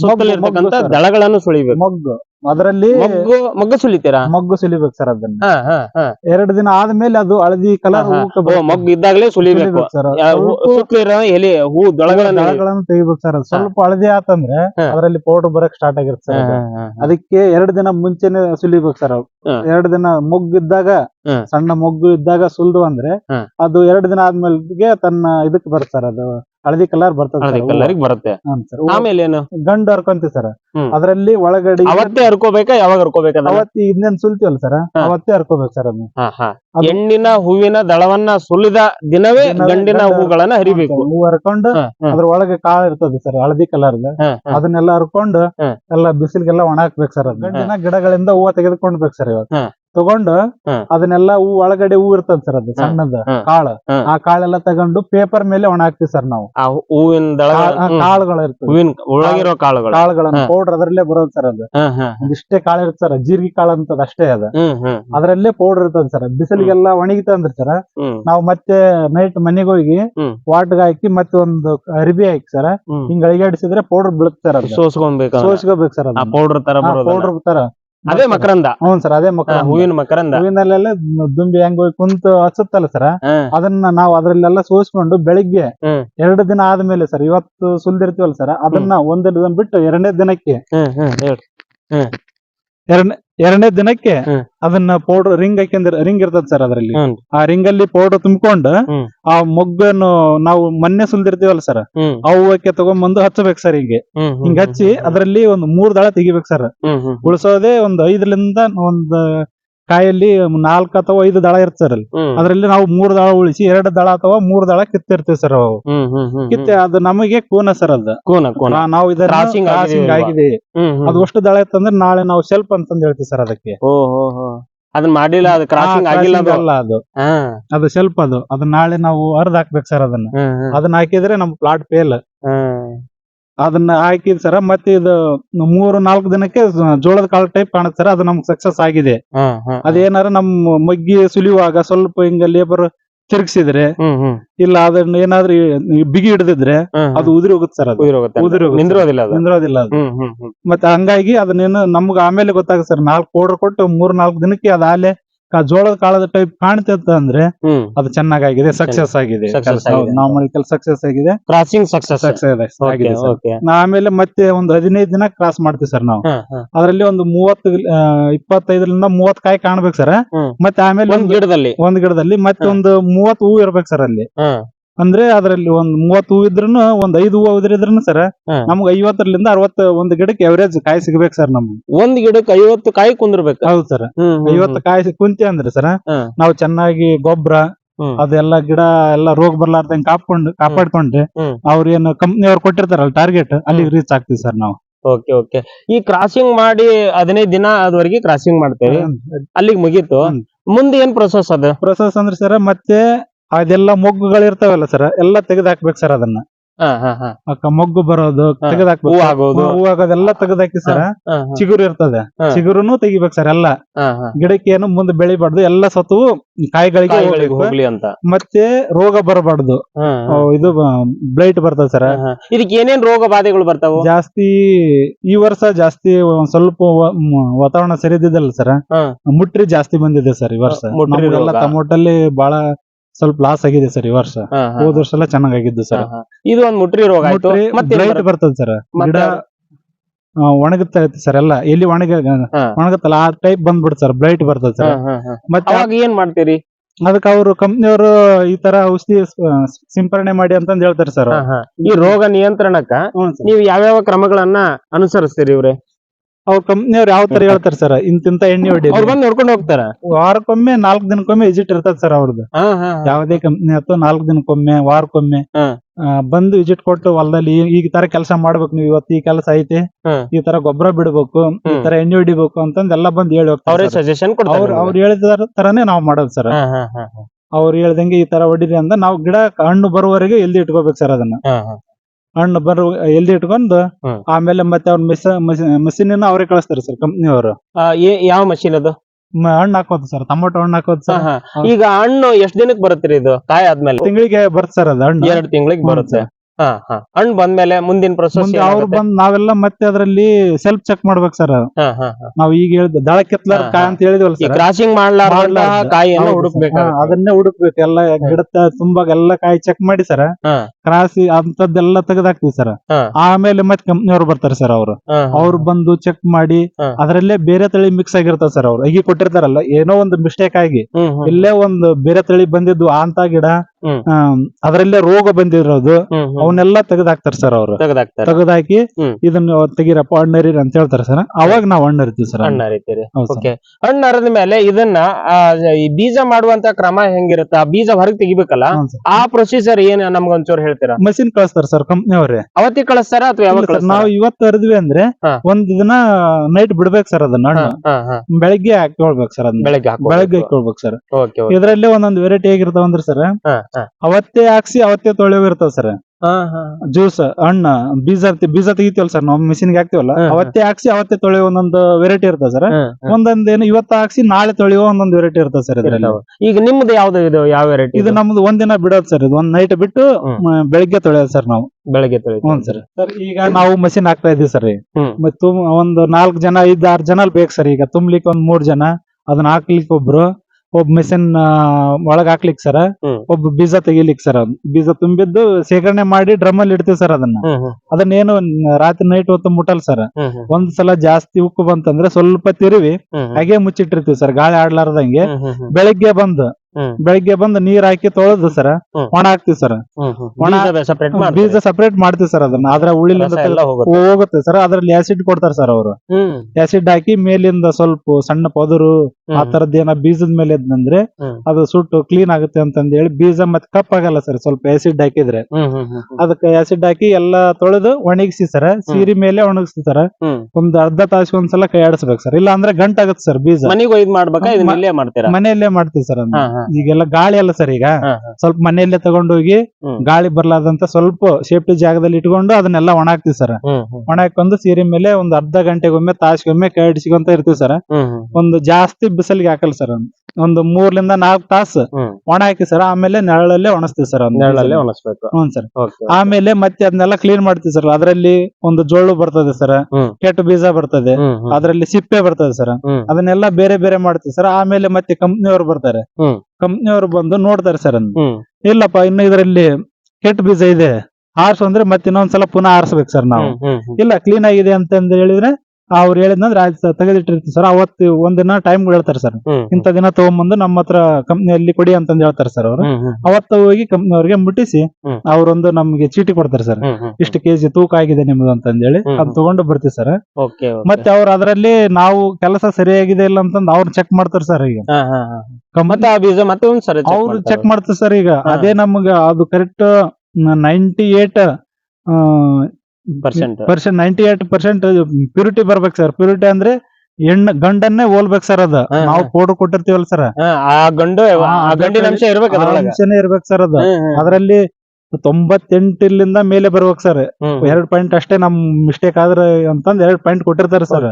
ಸುತ್ತಲಿರ್ತಕ್ಕಂತ ಸುತ್ತಲೂ ಮೊಗ್ಗು ಇರ್ತಕ್ಕಂತ ದಳಗಳನ್ನು ಸುಳಿಬೇಕು ಮೊಗ್ಗು. ಅದರಲ್ಲಿ ಮಗ್ಗು ಮೊಗ್ಗು ಸುಲಿತೀರಾ? ಮಗ್ಗು ಸುಲಿಬೇಕು ಸರ್ ಅದನ್ನ. ಹಾ ಹಾ ಹಾ. ಎರಡು ದಿನ ಆದ್ಮೇಲೆ ಅದು ಹಳದಿ ಕಲರ್ ಮಗ್ಗು ಓ ಮೊಗ್ಗು ಇದ್ದಾಗಲೇ ಸುಲಿಬೇಕು. ಸರ್ ಯಾ- ಹೂ- ಸುತ್ತಲೂ ಇರೋ ಎಲೆ ಹೂ ದಳಗಳನ್ನು ದಳಗಳನ್ನು ತೆಗಿಬೇಕು ಸರ್ ಅದು ಸ್ವಲ್ಪ ಹಳದಿ ಆತಂದ್ರೆ ಹಾ. ಅದರಲ್ಲಿ ಪೌಡರ್ ಬರಕ್ ಸ್ಟಾರ್ಟ್ ಆಗಿರುತ್ತೆ ಸರ್ ಅದು. ಅದಕ್ಕೆ ಎರಡು ದಿನ ಮುಂಚೆನೆ ಸುಲಿಬೇಕು ಸರ್ ಅವು ಹಾ. ಎರಡು ದಿನ ಮೊಗ್ಗು ಇದ್ದಾಗ ಹಾ. ಸಣ್ಣ ಮೊಗ್ಗು ಇದ್ದಾಗ ಸುಲ್ದು ಅಂದ್ರೆ ಹಾ. ಅದು ಎರಡು ದಿನ ಆದ್ಮೇಲೆ ತನ್ನ ಇದಕ್ ಬರುತ್ತೆ ಸರ್ ಅದು. ಹಳದಿ ಕಲರ್ ಬರ್ತದೆ ಹಳದಿ ಬರುತ್ತೆ. ಸರ್. ಆಮೇಲೆ ಏನು? ಗಂಡು ಹರ್ಕೊಂತೀವಿ ಸರ್. ಹ್ಮ್. ಅದರಲ್ಲಿ ಒಳಗಡೆ ಅವತ್ತೇ ಹರ್ಕೋಬೇಕಾ ಯಾವಾಗ ಹರ್ಕೋಬೇಕ ಅವತ್ತಿ ಇದನ್ನ ಸುಲ್ತೀವಲ್ಲ ಸರ್. ಅವತ್ತೇ ಹರ್ಕೋಬೇಕು ಸರ್ ಅದನ್ನ. ಹಾ ಹಾ. ಅದು- ಹೆಣ್ಣಿನ ಹೂವಿನ ದಳವನ್ನ ಸುಲಿದ ದಿನವೇ ದಿನವೇ ಗಂಡಿನ ಗಂಡ- ಹೂಗಳನ್ನ ಹರಿಬೇಕು. ಹೂ ಹರ್ಕೊಂಡು ಹಾ, ಹಾ, ಅದ್ರ ಒಳಗೆ ಕಾಳು ಇರ್ತದೆ ಸರ್ ಹಳದಿ ಕಲರ್ ಹಾ, ಹಾ. ಅದನ್ನೆಲ್ಲ ಹರ್ಕೊಂಡು ಹಾ. ಎಲ್ಲ ಬಿಸಿಲಿಗೆಲ್ಲ ಒಣ ಹಾಕ್ಬೇಕು ಸರ್ ಗಂಡಿನ ಗಿಡಗಳಿಂದ ಹೂವ ತೆಗೆದುಕೊಂಡ್ಬೇಕು ಸರ್ ಇವಾಗ ಹಾ. ತಗೊಂಡು ಹಾ. ಅದನ್ನೆಲ್ಲ ಹೂ ಒಳಗಡೆ ಹೂ ಇರ್ತದ ಸರ್ ಅದು ಹಾ. ಸಣ್ಣದ ಹಾ. ಕಾಳು. ಹಾ. ಆ ಕಾಳೆಲ್ಲ ತಗೊಂಡು ಪೇಪರ್ ಮೇಲೆ ಒಣ ಹಾಕ್ತಿವಿ ಸರ್ ನಾವು. ಆ ಹೂವಿನ ದಳ ಕಾ- ಆ ಕಾಳುಗಳು ಇರ್ತದೆ. ಹೂವಿನ ಒಳಗಿರೋ ಕಾಳುಗಳು. ಕಾಳುಗಳನ್ನ ಹಾ. ಪೌಡರ್ ಅದರಲ್ಲೇ ಬರೋದು ಸರ್ ಅದು. ಹಾ, ಹಾ, ಇಷ್ಟೇ ಕಾಳು ಇರುತ್ತೆ ಸರ್ ಜೀರಿಗೆ ಕಾಳು ಅಂತದ ಅಷ್ಟೇ ಅದ. ಹ್ಮ್ ಹ್ಮ್ ಅದರಲ್ಲೇ ಪೌಡರ್ ಇರ್ತದ ಸರ್ ಬಿಸಿಲಿಗೆಲ್ಲ ಒಣಗಿತ ಅಂದ್ರೆ ಸರ್ ಹ್ಮ್. ನಾವು ಮತ್ತೆ ನೈಟ್ ಮನೆಗೆ ಹೋಗಿ ಹ್ಮ್. ವಾಟ್ಗೆ ಹಾಕಿ ಮತ್ತೆ ಒಂದು ಅರಿಬಿ ಹಾಕಿ ಸರ್ ಹ್ಮ್. ಹಿಂಗ್ ಅಳಿಗಾಡಿಸಿದ್ರೆ ಪೌಡರ್ ಬೀಳುತ್ತೆ ಸರ್ ಅದು. ಸೋಸ್ಕೊಬೇಕು ಸೋಸ್ಕೋಬೇಕು ಸರ್ ಆ ಪೌಡರ್ ತರ ಬರೋದಲ್ಲ ಪೌಡರ್ ತರ. ಅದೇ ಮಕರಂದ. ಹ್ಮ್ ಸರ್ ಅದೇ ಮಕರ ಹೂವಿನ ಮಕರಂದ. ಹೂವಿನಲ್ಲೆಲ್ಲ ದುಂಬಿ ಹೆಂಗ್ ಹೋಗಿ ಕುಂತು ಹಚ್ಚುತ್ತಲ್ಲ ಸರ್ ಅದನ್ನ ನಾವು ಅದ್ರಲ್ಲೆಲ್ಲ ಸೋಸ್ಕೊಂಡು ಬೆಳಿಗ್ಗೆ. ಎರಡು ದಿನ ಆದ್ಮೇಲೆ ಸರ್ ಇವತ್ತು ಸುಲ್ದಿರ್ತೀವಲ್ಲ ಸರ್ ಅದನ್ನ ಒಂದ್ ದಿನ ಬಿಟ್ಟು ಎರಡನೇ ದಿನಕ್ಕೆ ಎರಡನೇ ಎರಡನೇ ದಿನಕ್ಕೆ ಅದನ್ನ ಪೌಡರ್ ರಿಂಗ್ ಹಾಕಿಂದ ರಿಂಗ್ ಇರ್ತದ ಸರ್ ಅದ್ರಲ್ಲಿ. ಆ ರಿಂಗ್ ಅಲ್ಲಿ ಪೌಡರ್ ತುಂಬಿಕೊಂಡು ಆ ಮೊಗ್ಗನ್ನು ನಾವು ಮೊನ್ನೆ ಸುಲ್ದಿರ್ತೀವಲ್ಲ ಸರ್ ಅವಕ್ಕೆ ತಗೊಂಡ್ಬಂದು ಹಚ್ಚಬೇಕು ಸರ್ ಹಿಂಗೆ. ಹಿಂಗ್ ಹಚ್ಚಿ ಅದರಲ್ಲಿ ಒಂದು ಮೂರ್ ದಳ ತೆಗಿಬೇಕು ಸರ್ ಉಳಿಸೋದೇ ಒಂದು ಐದರಿಂದ ಒಂದು ಕಾಯಲ್ಲಿ ನಾಲ್ಕು ಅಥವಾ ಐದು ದಳ ಇರ್ತಾರಲ್ಲ ಅದರಲ್ಲಿ ನಾವು ಮೂರ್ ದಳ ಉಳಿಸಿ ಎರಡು ದಳ ಅಥವಾ ಮೂರ್ ದಳ ಕಿತ್ತಿರ್ತೀವಿ ಸರ್ ಅವು. ಕಿತ್ತೆ ಅದು ನಮಗೆ ಕೋನ ಸರ್ ಅದ ಕೋನ ಕೋನ. ನಾವು ಆಗಿದೆ ಕ್ರಾಸಿಂಗ್ ಅದು ಅಷ್ಟು ದಳ ಇತ್ತಂದ್ರೆ ನಾಳೆ ನಾವು ಸೆಲ್ಫ್ ಅಂತಂದ್ ಹೇಳ್ತೀವಿ ಸರ್ ಅದಕ್ಕೆ. ಅದನ್ನ ಮಾಡಿಲ್ಲ ಅದು ಕ್ರಾಸಿಂಗ್ ಆಗಿಲ್ಲ ಅಲ್ಲ ಅದು. ಅದು ಸೆಲ್ಫ್ ಅದು. ಅದು ನಾಳೆ ನಾವು ಅರ್ಧ ಹಾಕ್ಬೇಕು ಸರ್ ಅದನ್ನ. ಅದನ್ನ ಹಾಕಿದ್ರೆ ನಮ್ ಪ್ಲಾಟ್ ಫೇಲ್ ಅದನ್ನ ಹಾಕಿದ್ ಸರ ಮತ್ತೆ ಇದು ಮೂರು ನಾಲ್ಕು ದಿನಕ್ಕೆ ಜೋಳದ ಕಾಳು ಟೈಪ್ ಕಾಣುತ್ತೆ ಸರ್ ಅದು ನಮ್ಗೆ ಸಕ್ಸಸ್ ಆಗಿದೆ. ಅದೇನಾರ ನಮ್ ಮಗ್ಗಿ ಸುಲಿಯುವಾಗ ಸ್ವಲ್ಪ ಹಿಂಗ ಲೇಬರ್ ತಿರುಗಿಸಿದ್ರೆ ಇಲ್ಲ ಅದನ್ನ ಏನಾದ್ರೂ ಬಿಗಿ ಹಿಡಿದಿದ್ರೆ ಅದು ಉದುರಿ ಹೋಗುತ್ತೆ ಸರ್ ಅದು. ಉದುರಿ. ನಿಂದ್ರೋದಿಲ್ಲ ನಿಂದ್ರೋದಿಲ್ಲ ಅದು. ಮತ್ತೆ ಹಂಗಾಗಿ ಅದನ್ನೇನು ನಮ್ಗೆ ಆಮೇಲೆ ಗೊತ್ತಾಗುತ್ತೆ ಸರ್ ನಾಲ್ಕು ಪೌಡರ್ ಕೊಟ್ಟು ಮೂರ್ ನಾಲ್ಕು ದಿನಕ್ಕೆ ಅದಾಲೆ ಜೋಳದ ಕಾಳದ ಟೈಪ್ ಕಾಣ್ತಿತ್ತು ಅಂದ್ರೆ ಅದು ಚೆನ್ನಾಗಿದೆ ಸಕ್ಸಸ್ ಆಗಿದೆ. ಸಕ್ಸೆಸ್ ಆಗಿದೆ. ನಾರ್ಮಲ್ ಕೆಲಸ ಸಕ್ಸಸ್ ಆಗಿದೆ. ಕ್ರಾಸಿಂಗ್ ಸಕ್ಸಸ್ ಸಕ್ಸಸ್ ಆಗಿದೆ ಆಮೇಲೆ ಮತ್ತೆ ಒಂದು ಹದಿನೈದು ದಿನ ಕ್ರಾಸ್ ಮಾಡ್ತೀವಿ ಸರ್ ನಾವು. ಅದರಲ್ಲಿ ಒಂದು ಮೂವತ್ತು ಇಪ್ಪತ್ತೈದರಿಂದ ಮೂವತ್ ಕಾಯಿ ಕಾಣ್ಬೇಕು ಸರ್. ಮತ್ತೆ ಆಮೇಲೆ ಒಂದ್ ಗಿಡದಲ್ಲಿ. ಒಂದ್ ಗಿಡದಲ್ಲಿ ಮತ್ತೆ. ಒಂದು ಮೂವತ್ ಹೂ ಇರ್ಬೇಕು ಸರ್ ಅಲ್ಲಿ. ಅಂದ್ರೆ ಅದ್ರಲ್ಲಿ ಒಂದ್ ಮೂವತ್ ಹೂ ಇದ್ರೂನು ಒಂದ್ ಐದು ಹೂವು ಉದ್ರಿದ್ರುನು ಸರ್ ಹಾ. ನಮ್ಗೆ ಐವತ್ತರಿಂದ ಅರವತ್ತು ಒಂದ್ ಗಿಡಕ್ಕೆ ಎವರೇಜ್ ಕಾಯಿ ಸಿಗ್ಬೇಕು ಸರ್ ನಮ್ಗೆ. ಒಂದ್ ಗಿಡಕ್ಕೆ ಐವತ್ತು ಕಾಯಿ ಕುಂದಿರ್ಬೇಕು. ಹೌದು ಸರ್. ಹ್ಮ್ ಹ್ಮ್, ಐವತ್ತು ಕಾಯಿ ಸಿ- ಕುಂತಿ ಅಂದ್ರೆ ಸರ್ ಹಾ. ನಾವು ಚೆನ್ನಾಗಿ ಗೊಬ್ಬರ ಹ್ಮ್. ಅದೆಲ್ಲ ಗಿಡ ಎಲ್ಲ ರೋಗ ಬರ್ಲಾರ್ದಂಗ್ ಕಾಪ್ಕೊಂಡು ಕಾಪಾಡ್ಕೊಂಡ್ರೆ ಹ್ಮ್. ಅವ್ರ ಏನು ಕಂಪ್ನಿ ಅವ್ರು ಕೊಟ್ಟಿರ್ತಾರಲ್ಲ ಟಾರ್ಗೆಟ್ ಅಲ್ಲಿಗೆ ರೀಚ್ ಆಗ್ತೀವಿ ಸರ್ ನಾವು. Okay okay. ಈ ಕ್ರಾಸಿಂಗ್ ಮಾಡಿ ಹದಿನೈದು ದಿನ ಅದ್ವರೆಗೆ ಕ್ರಾಸಿಂಗ್ ಮಾಡ್ತೇವೆ. ಅಲ್ಲಿಗೆ ಮುಗೀತು. ಹ್ಮ್. ಮುಂದೆ ಏನ್ ಪ್ರೊಸೆಸ್ ಅದ? ಪ್ರೊಸೆಸ್ ಅಂದ್ರೆ ಸರ್ ಮತ್ತೆ ಅದೆಲ್ಲ ಮೊಗ್ಗುಗಳು ಇರ್ತಾವಲ್ಲ ಸರ್ ಎಲ್ಲ ತೆಗೆದು ಹಾಕ್ಬೇಕು ಸರ್ ಅದನ್ನ ಅಕ್ಕ ಮೊಗ್ಗು ಬರೋದು. ತೆಗೆದು ಹೂ ಆಗೋದು. ಹೂ ಆಗೋದೆಲ್ಲ ತೆಗೆದಾಕಿ ಸರ್ ಚಿಗುರು ಇರ್ತದೆ. ಚಿಗುರುನು ತೆಗಿಬೇಕು ಸರ್ ಎಲ್ಲ. ಗಿಡಕ್ಕೆ ಏನು ಮುಂದೆ ಬೆಳಿಬಾರ್ದು ಎಲ್ಲ ಸತ್ತು ಕಾಯಿಗಳಿಗೆ ಕಾಯಿಗಳಿಗೆ ಹೋಗ್ಲಿ ಅಂತ. ಮತ್ತೆ ರೋಗ ಬರಬಾರ್ದು. ಇದು ಬ್ಲೈಟ್ ಬರ್ತದೆ ಸರ್. ಇದಕ್ಕೆ ಏನೇನ್ ರೋಗ ಬಾಧೆಗಳು ಬರ್ತಾವ? ಜಾಸ್ತಿ ಈ ವರ್ಷ ಜಾಸ್ತಿ ಸ್ವಲ್ಪ ವಾತಾವರಣ ಸರಿದಿದ್ದಲ್ಲ ಸರ್. ಮುಟ್ರಿ ಜಾಸ್ತಿ ಬಂದಿದೆ ಸರ್ ಈ ವರ್ಷ. ಟಮೋಟಲ್ಲಿ ಬಹಳ ಸ್ವಲ್ಪ ಲಾಸ್ ಆಗಿದೆ ಸರ್ ಈ ವರ್ಷ. ಹೋದ ವರ್ಷ ಎಲ್ಲ ಚೆನ್ನಾಗಿದ್ದು ಸರ್ ಇದು ಒಂದ್ ಮುಟ್ರಿ ರೋಗ ಆಯ್ತು. ಮತ್ತೆ ಬ್ಲೈಟ್ ಬರ್ತದೆ ಸರ್ ಗಿಡ ಒಣಗುತ್ತಾ ಸರ್ ಎಲ್ಲ. ಎಲ್ಲಿ ಒಣಗ ಒಣಗತ್ತಲ್ಲ ಆ ಟೈಪ್ ಬಂದ್ಬಿಡ್ತು ಸರ್ ಬ್ಲೈಟ್ ಬರ್ತದೆ ಸರ್ ಮತ್ತೆ ಏನ್ ಮಾಡ್ತೀರಿ? ಅದಕ್ಕೆ ಅವರು ಕಂಪ್ನಿಯವರು ಈ ತರ ಔಷಧಿ ಸಿಂಪರಣೆ ಮಾಡಿ ಅಂತಂದ್ ಹೇಳ್ತಾರೆ ಸರ್. ಈ ರೋಗ ನಿಯಂತ್ರಣಕ್ಕ ನೀವು ಯಾವ್ಯಾವ ಕ್ರಮಗಳನ್ನ ಅನುಸರಿಸ್ತೀರಿ ಇವ್ರೆ? ಅವ್ರ ಕಂಪ್ನಿಯವ್ರು ಯಾವ ತರ ಹೇಳ್ತಾರೆ ಸರ್ ಇಂತಿಂತ ಎಣ್ಣೆ ಹೊಡಿ ಅವ್ರು ಬಂದು ನೋಡ್ಕೊಂಡು ಹೋಗ್ತಾರ ವಾರಕ್ಕೊಮ್ಮೆ ನಾಲ್ಕ್ ದಿನಕ್ಕೊಮ್ಮೆ ವಿಸಿಟ್ ಇರ್ತದ ಸರ್ ಅವ್ರದ್ದು. ಯಾವುದೇ ಕಂಪ್ನಿ ಆಯ್ತು ನಾಲ್ಕ್ ದಿನಕ್ಕೊಮ್ಮೆ ವಾರಕ್ಕೊಮ್ಮೆ. ಬಂದು ವಿಸಿಟ್ ಕೊಟ್ಟು ಹೊಲದಲ್ಲಿ ಈ- ತರ ಕೆಲಸ ಮಾಡ್ಬೇಕು ನೀವು ಇವತ್ತು ಈ ಕೆಲಸ ಐತಿ ಈ ತರ ಗೊಬ್ಬರ ಬಿಡ್ಬೇಕು ಈ. ತರ ಎಣ್ಣೆ ಹೊಡಿಬೇಕು ಅಂತಂದ್ ಎಲ್ಲ ಬಂದು ಹೇಳಿ ಅವರೇ ಹೋಗ್ತಾರೆ. ಸಜೆಷನ್ ಅವ್ರು ಅವ್ರು ಹೇಳಿದ ತರಾನೇ ನಾವು ಮಾಡೋದು ಸರ್. ಅವ್ರು ಹೇಳ್ದಂಗೆ ಈ ತರ ಹೊಡಿರಿ ಅಂತ ನಾವು ಗಿಡ ಹಣ್ಣು ಬರುವವರೆಗೆ ಎಲ್ಲಿ ಇಟ್ಕೋಬೇಕು ಸರ್ ಅದನ್ನ. ಹಣ್ಣು ಬರ್ ಎಲ್ದಿ ಇಟ್ಕೊಂಡು ಹ್ಮ್. ಆಮೇಲೆ ಮತ್ತೆ ಅವ್ರ ಮಿಸ್ ಮಷಿನ್ ಅವ್ರಿಗೆ ಕಳಿಸ್ತಾರೆ ಸರ್ ಕಂಪ್ನಿಯವರು ಆ, ಏ- ಯಾವ ಮಷೀನ್ ಅದು? ಹಣ್ಣು ಹಾಕೋದು ಸರ್ ಟೊಮೊಟೊ ಹಣ್ಣು ಹಾಕೋದು ಹಾ, ಸರ್ ಹಾ. ಈಗ ಹಣ್ಣು ಎಷ್ಟ್ ದಿನಕ್ಕೆ ಬರುತ್ತೆ ಇದು ಕಾಯಿ ಆದ್ಮೇಲೆ? ತಿಂಗಳಿಗೆ ಬರುತ್ತೆ ಸರ್ ಅದು ಹಣ್ಣು. ಎರಡ್ ತಿಂಗಳಿಗೆ ಹ್ಮ್, ಬರುತ್ತೆ. ಹಾ ಹಾ. ಹಣ್ಣು ಬಂದ್ಮೇಲೆ ಮುಂದಿನ ಪ್ರೊಸೆಸ್ ಮುಂದೆ ಅವ್ರು ಬಂದ್ ನಾವೆಲ್ಲ ಮತ್ತೆ ಅದ್ರಲ್ಲಿ ಸೆಲ್ಫ್ ಚೆಕ್ ಮಾಡ್ಬೇಕು ಸರ್ ನಾವ್ ಈಗ ಹೇಳಿದ ದಳ ಕೆತ್ತಲ ಹಾ, ಕಾಯಿ ಹಾ. ಅಂತ ಹೇಳಿದ್ವಲ್ಲ ಈ ಸರ್. ಕ್ರಾಸಿಂಗ್ ಮಾಡ್ಲಾರ್ದ. ಕಾಯಿಯನ್ನು ಹೌದು. ಹುಡುಕ್ಬೇಕಾಗುತ್ತೆ. ಅದನ್ನೇ ಹುಡುಕ್ಬೇಕು. ಎಲ್ಲ ಗಿಡ ತುಂಬಾ ಎಲ್ಲ ಕಾಯಿ ಚೆಕ್ ಮಾಡಿ ಸರ್. ಹಾ. ಕ್ರಾಸಿ ಅಂತದ್ದೆಲ್ಲ ತೆಗೆದಾಕ್ತಿವಿ ಸರ್ ಹಾ. ಆಮೇಲೆ ಮತ್ತೆ ಕಂಪ್ನಿಯವ್ರು ಬರ್ತಾರೆ ಸರ್ ಅವರು ಹಾ, ಹಾ. ಅವ್ರು ಬಂದು ಚೆಕ್ ಮಾಡಿ ಹಾ. ಅದರಲ್ಲೇ ಬೇರೆ ತಳಿ ಮಿಕ್ಸ್ ಆಗಿರ್ತಾವ ಸರ್ ಅವ್ರು ಈಗ ಕೊಟ್ಟಿರ್ತಾರಲ್ಲ ಏನೋ ಒಂದು ಮಿಸ್ಟೇಕ್ ಆಗಿ ಹ್ಮ್, ಹ್ಮ್, ಇಲ್ಲೇ ಒಂದು ಬೇರೆ ತಳಿ ಬಂದಿದ್ದು ಅಂತ ಗಿಡ ಹ್ಮ್. ಅದರಲ್ಲೇ ರೋಗ ಬಂದಿರೋದು ಹ್ಮ್, ಹ್ಮ್. ಅವನ್ನೆಲ್ಲ ತೆಗೆದಾಕ್ತಾರೆ ಸರ್ ಅವರು ತೆಗ್ದಾಕ್ತಾರೆ ತೆಗೆದಾಕಿ ಹ್ಮ್. ಇದನ್ನ ತೆಗಿರಪ್ಪ ಅಣ್ಣರಿ ಅಂತ ಹೇಳ್ತಾರೆ ಸರ್ ಅವಾಗ ನಾವು ಹಣ್ಣು ಹರಿತೀವಿ ಸರ್ ಹಣ್ಣು ಹರಿತೀರಿ ಹೌದು sir. ಓಕೆ ಹಣ್ಣು ಹರಿದ ಮೇಲೆ ಇದನ್ನ ಆ, ಈ ಬೀಜ ಮಾಡುವಂತ ಕ್ರಮ ಹೆಂಗಿರುತ್ತ ಆ ಬೀಜ ಹೊರಗೆ ತೆಗಿಬೇಕಲ್ಲ ಹೌದು sir. ಆ ಪ್ರೊಸೀಜರ್ ಏನ್ ನಮ್ಗೊಂಚೂರು ಹೇಳ್ತೀರಾ? ಮಷಿನ್ ಕಳಿಸ್ತಾರ ಸರ್ ಕಂಪ್ನಿಯವರೇ ಅವತ್ತಿ ಕಳಿಸ್ತಾರ ಅಥವಾ ಯಾವಾಗ ಕಳಿಸ್ತಾರ? ನಾವು ಇವತ್ತು ಹರಿದ್ವಿ ಅಂದ್ರೆ ಹಾ. ಒಂದ್ ದಿನ ನೈಟ್ ಬಿಡ್ಬೇಕು ಸರ್ ಅದನ್ನ ಬೆಳಿಗ್ಗೆ ಹಣ್ಣು ಹಾಕೊಳ್ಬೇಕು ಸರ್ ಅದನ್ನ. ಬೆಳಗ್ಗೆ ಬೆಳಗ್ಗೆ ಹಾಕೊಳ್ಬೇಕು ಸರ್. ಓಕೆ ಇದ್ರಲ್ಲಿ ಒಂದೊಂದ್ ವೆರೈಟಿ ಹೇಗಿರ್ತಾವ ಅಂದ್ರೆ ಸರ್. ಅವತ್ತೇ ಹಾಕ್ಸಿ ಅವತ್ತೇ ತೊಳೆಯೋ ಇರ್ತಾವ ಸರ್. ಜ್ಯೂಸ್ ಹಣ್ಣ ಬೀಜ ಬೀಜ ತೆಗಿತೀವಲ್ಲ ಸರ್ ನಾವು ಮಿಷಿನ್ ಹಾಕ್ತಿವಲ್ಲ? ಹ್ಮ್, ಹ್ಮ್. ಅವತ್ತೇ ಹಾಕ್ಸಿ ಅವತ್ತೇ ತೊಳೆಯೋ ಒಂದೊಂದು ವೆರೈಟಿ ಇರ್ತದೆ ಸರ್. ಒಂದೊಂದೇನು ಹ್ಮ್. ಒಂದೊಂದ್ ಏನು ಇವತ್ತ ಹಾಕ್ಸಿ ನಾಳೆ ತೊಳೆಯೋ ಒಂದೊಂದು ವೆರೈಟಿ ಇರ್ತದೆ ಸರ್ ಇದರಲ್ಲಿ. ಈಗ ನಿಮ್ದು ಯಾವ್ದು ಇದು ಯಾವ ವೆರೈಟಿ ಇದು ನಮ್ದು ಒಂದಿನ ಬಿಡೋದು ಸರ್. ಇದು ಒಂದ್ ನೈಟ್ ಬಿಟ್ಟು ಬೆಳಿಗ್ಗೆ ತೊಳೆಯೋದು ಸರ್ ನಾವು. ಬೆಳಗ್ಗೆ ಹ್ಮ್ ಹ್ಞೂ ಸರ್. ಸರ್ ಈಗ ನಾವು ಮಷಿನ್ ಹಾಕ್ತಾ ಇದೀವಿ ಸರ್. ಮತ್ತು ಒಂದು ನಾಲ್ಕು ಜನ ಐದ್ ಆರು ಜನ ಬೇಕು ಸರ್. ಈಗ ತುಂಬಲಿಕ್ಕೆ ಒಂದ್ ಮೂರ್ ಜನ ಅದನ್ನ ಹಾಕ್ಲಿಕ್ಕೆ ಒಬ್ರು. ಒಬ್ಬ ಮೆಷಿನ್ ಒಳಗ್ ಹಾಕ್ಲಿಕ್ ಸರ್ ಒಬ್ ಒಬ್ಬ ಬೀಜ ತೆಗಿಲಿಕ್ ಸರ್ ಬೀಜ ತುಂಬಿದ್ದು ಶೇಖರಣೆ ಮಾಡಿ ಡ್ರಮ್ ಅಲ್ಲಿ ಇಡ್ತೀವಿ ಸರ್ ಅದನ್ನ. ಹ್ಮ್, ಹ್ಮ್, ಅದನ್ನ ಏನು ರಾತ್ರಿ ನೈಟ್ ಹೊತ್ತು ಮುಟ್ಟಲ್ ಸರ್ ಹ್ಮ್, ಹ್ಮ್, ಒಂದ್ ಸಲ ಜಾಸ್ತಿ ಉಕ್ಕು ಬಂತಂದ್ರೆ ಸ್ವಲ್ಪ ತಿರುವಿ ಹ್ಮ್, ಹಾಗೆ ಮುಚ್ಚಿಟ್ಟಿರ್ತೀವಿ ಸರ್ ಗಾಳಿ ಆಡ್ಲಾರ್ದಂಗೆ ಹ್ಮ್, ಹ್ಮ್, ಹ್ಮ್, ಬೆಳಿಗ್ಗೆ ಬಂದು. ಬೆಳಿಗ್ಗೆ ಬಂದು ನೀರ್ ಹಾಕಿ ತೊಳೆದು ಸರ್. ಒಣ ಹಾಕ್ತಿವಿ ಸರ್. ಒಣ- ಬೀಜ. ಸಪರೇಟ್ ಮಾಡ್ತೀವಿ. ಸರ್ ಅದನ್ನ. ಅದ್ರ ಉಳಿಲಿಂದ ಹೋಗುತ್ತೆ. ಸರ್. ಅದ್ರಲ್ಲಿ ಆಸಿಡ್ ಕೊಡ್ತಾರ ಸರ್ ಅವರು. ಆಸಿಡ್ ಹಾಕಿ ಮೇಲಿಂದ ಸ್ವಲ್ಪ ಸಣ್ಣ ಪದರು ಆ ತರದ್ ಏನ ಬೀಜದ ಮೇಲೆ ಇದ್ನಂದ್ರೆ ಅದು ಸುಟ್ಟು ಕ್ಲೀನ್ ಆಗುತ್ತೆ ಅಂತಂದ ಹೇಳಿ ಬೀಜ ಮತ್ತೆ ಕಪ್ ಆಗಲ್ಲ ಸರ್ ಸ್ವಲ್ಪ ಆಸಿಡ್ ಹಾಕಿದ್ರೆ. ಅದಕ್ಕೆ ಆಸಿಡ್ ಹಾಕಿ ಎಲ್ಲಾ ತೊಳೆದು ಒಣಗಿಸಿ ಸರ್ ಸೀರಿ ಮೇಲೆ ಒಣಗಿಸಿ ಸರ್. ಒಂದ್ ಅರ್ಧ ತಾಸಿಗೆ ಒಂದ್ಸಲ ಕೈ ಆಡಿಸ್ಬೇಕು ಸರ್. ಇಲ್ಲ ಅಂದ್ರೆ ಗಂಟ್ ಆಗುತ್ತೆ ಸರ್ ಬೀಜ. ಮನೆಗೆ ಮಾಡ್ಬೇಕಾ? ಮನೆಯಲ್ಲೇ ಮಾಡ್ತೀವಿ ಸರ್ ಈಗೆಲ್ಲ ಗಾಳಿ ಅಲ್ಲ ಸರ್ ಈಗ. ಸ್ವಲ್ಪ ಮನೆಯಲ್ಲೇ ತಗೊಂಡೋಗಿ. ಗಾಳಿ ಬರ್ಲಾದಂತ ಸ್ವಲ್ಪ ಸೇಫ್ಟಿ ಜಾಗದಲ್ಲಿ ಇಟ್ಕೊಂಡು ಅದನ್ನೆಲ್ಲ ಒಣ ಹಾಕ್ತಿವಿ ಸರ್. ಒಣ ಹಾಕೊಂಡು ಸೀರೆ ಮೇಲೆ ಒಂದ್ ಅರ್ಧ ಗಂಟೆಗೊಮ್ಮೆ ತಾಸಿಗೊಮ್ಮೆ ಒಮ್ಮೆ ಹಿಡಿಸ್ಕೊಂತ ಇರ್ತೀವಿ ಸರ್. ಒಂದು ಜಾಸ್ತಿ ಬಿಸಿಲಿಗೆ ಹಾಕಲ್ಲ ಸರ್ ಒಂದು ಮೂರ್ಲಿಂದ ನಾಲ್ಕು ತಾಸು. ಒಣ ಹಾಕಿ ಸರ್. ಆಮೇಲೆ ನೆರಳಲ್ಲೇ ಒಣಸ್ತೀವಿ ಸರ್ ನೆರಳಲ್ಲೇ ಒಣಸ್ಬೇಕು. ಹ್ಮ್ ಸರ್. ಆಮೇಲೆ ಮತ್ತೆ ಅದನ್ನೆಲ್ಲ ಕ್ಲೀನ್ ಮಾಡ್ತೀವಿ ಸರ್. ಅದರಲ್ಲಿ ಒಂದು ಜೋಳು ಬರ್ತದೆ ಸರ್. ಕೆಟ್ಟ ಬೀಜ ಬರ್ತದೆ. ಅದರಲ್ಲಿ ಸಿಪ್ಪೆ ಬರ್ತದೆ ಸರ್. ಅದನ್ನೆಲ್ಲ ಬೇರೆ ಬೇರೆ ಮಾಡ್ತೀವಿ ಸರ್. ಆಮೇಲೆ ಮತ್ತೆ ಕಂಪ್ನಿಯವರು ಬರ್ತಾರೆ. ಕಂಪ್ನಿಯವರು ಬಂದು ನೋಡ್ತಾರೆ ಸರ್ ಅಂದ್ರೆ ಇಲ್ಲಪ್ಪ ಇನ್ನು ಇದರಲ್ಲಿ ಕೆಟ್ಟ ಬೀಜ ಇದೆ. ಆರ್ಸು ಅಂದ್ರೆ ಮತ್ತೆ ಇನ್ನೊಂದ್ಸಲ ಪುನಃ ಆರಿಸ್ಬೇಕು ಸರ್ ನಾವು. ಇಲ್ಲ ಕ್ಲೀನ್ ಆಗಿದೆ ಅಂತಂದು ಹೇಳಿದ್ರೆ ಅವ್ರು ಹೇಳಿದ್ನಂದ್ರೆ ಆಯ್ತು ತೆಗೆದಿಟ್ಟಿರ್ತೀವಿ ಸರ್. ಅವತ್ತು ಒಂದಿನ ಟೈಮ್ ಹೇಳ್ತಾರೆ ಸರ್. ಇಂಥ ದಿನ ತಗೊಂಬಂದು ನಮ್ಮ ಹತ್ರ ಕಂಪ್ನಿಯಲ್ಲಿ ಕೊಡಿ ಅಂತಂದು ಹೇಳ್ತಾರೆ ಸರ್ ಅವರು. ಅವತ್ತು ಹೋಗಿ ಕಂಪ್ನಿ ಅವ್ರಿಗೆ ಮುಟ್ಟಿಸಿ. ಅವರೊಂದು ನಮ್ಗೆ ಚೀಟಿ ಕೊಡ್ತಾರೆ ಸರ್. ಇಷ್ಟು ಕೆಜಿ ತೂಕ ಆಗಿದೆ ನಿಮ್ದು ಅಂತಂದೇಳಿ ಅದು ತಗೊಂಡು ಬರ್ತೀವಿ ಸರ್. ಮತ್ತೆ ಅವ್ರು ಅದರಲ್ಲಿ ನಾವು ಕೆಲಸ ಸರಿಯಾಗಿದೆ ಇಲ್ಲ ಅಂತಂದ್ ಅವ್ರು ಚೆಕ್ ಮಾಡ್ತಾರೆ ಸರ್ ಈಗ. ಅವ್ರು ಚೆಕ್ ಮಾಡ್ತಾರೆ ಸರ್ ಈಗ. ಅದೇ ನಮ್ಗೆ ಅದು correct ninety eight percent percent ninety eight percent purity ಬರ್ಬೇಕು ಸರ್ ಪ್ಯೂರಿಟಿ ಅಂದ್ರೆ ಹೆಣ್ಣು ಗಂಡನ್ನೇ ಹೋಲ್ಬೇಕು ಸರ್ ಅದ. ನಾವು. ಪೌಡರ್ ಕೊಟ್ಟಿರ್ತೀವಲ್ಲ ಸರ್ ಆ ಗಂಡು ಆ ಗಂಡಿನ ಅಂಶ ಇರ್ಬೇಕು ಇರ್ಬೇಕು ಸರ್ ಅದು. ಅದರಲ್ಲಿ ತೊಂಬತ್ತೆಂಟರಿಂದ ಮೇಲೆ ಬರ್ಬೇಕು ಸರ್ ಎರಡ್ ಪಾಯಿಂಟ್ ಅಷ್ಟೇ ನಮ್ ಮಿಸ್ಟೇಕ್ ಆದ್ರೆ ಅಂತಂದ್ ಎರಡ್ ಪಾಯಿಂಟ್ ಕೊಟ್ಟಿರ್ತಾರೆ ಸರ್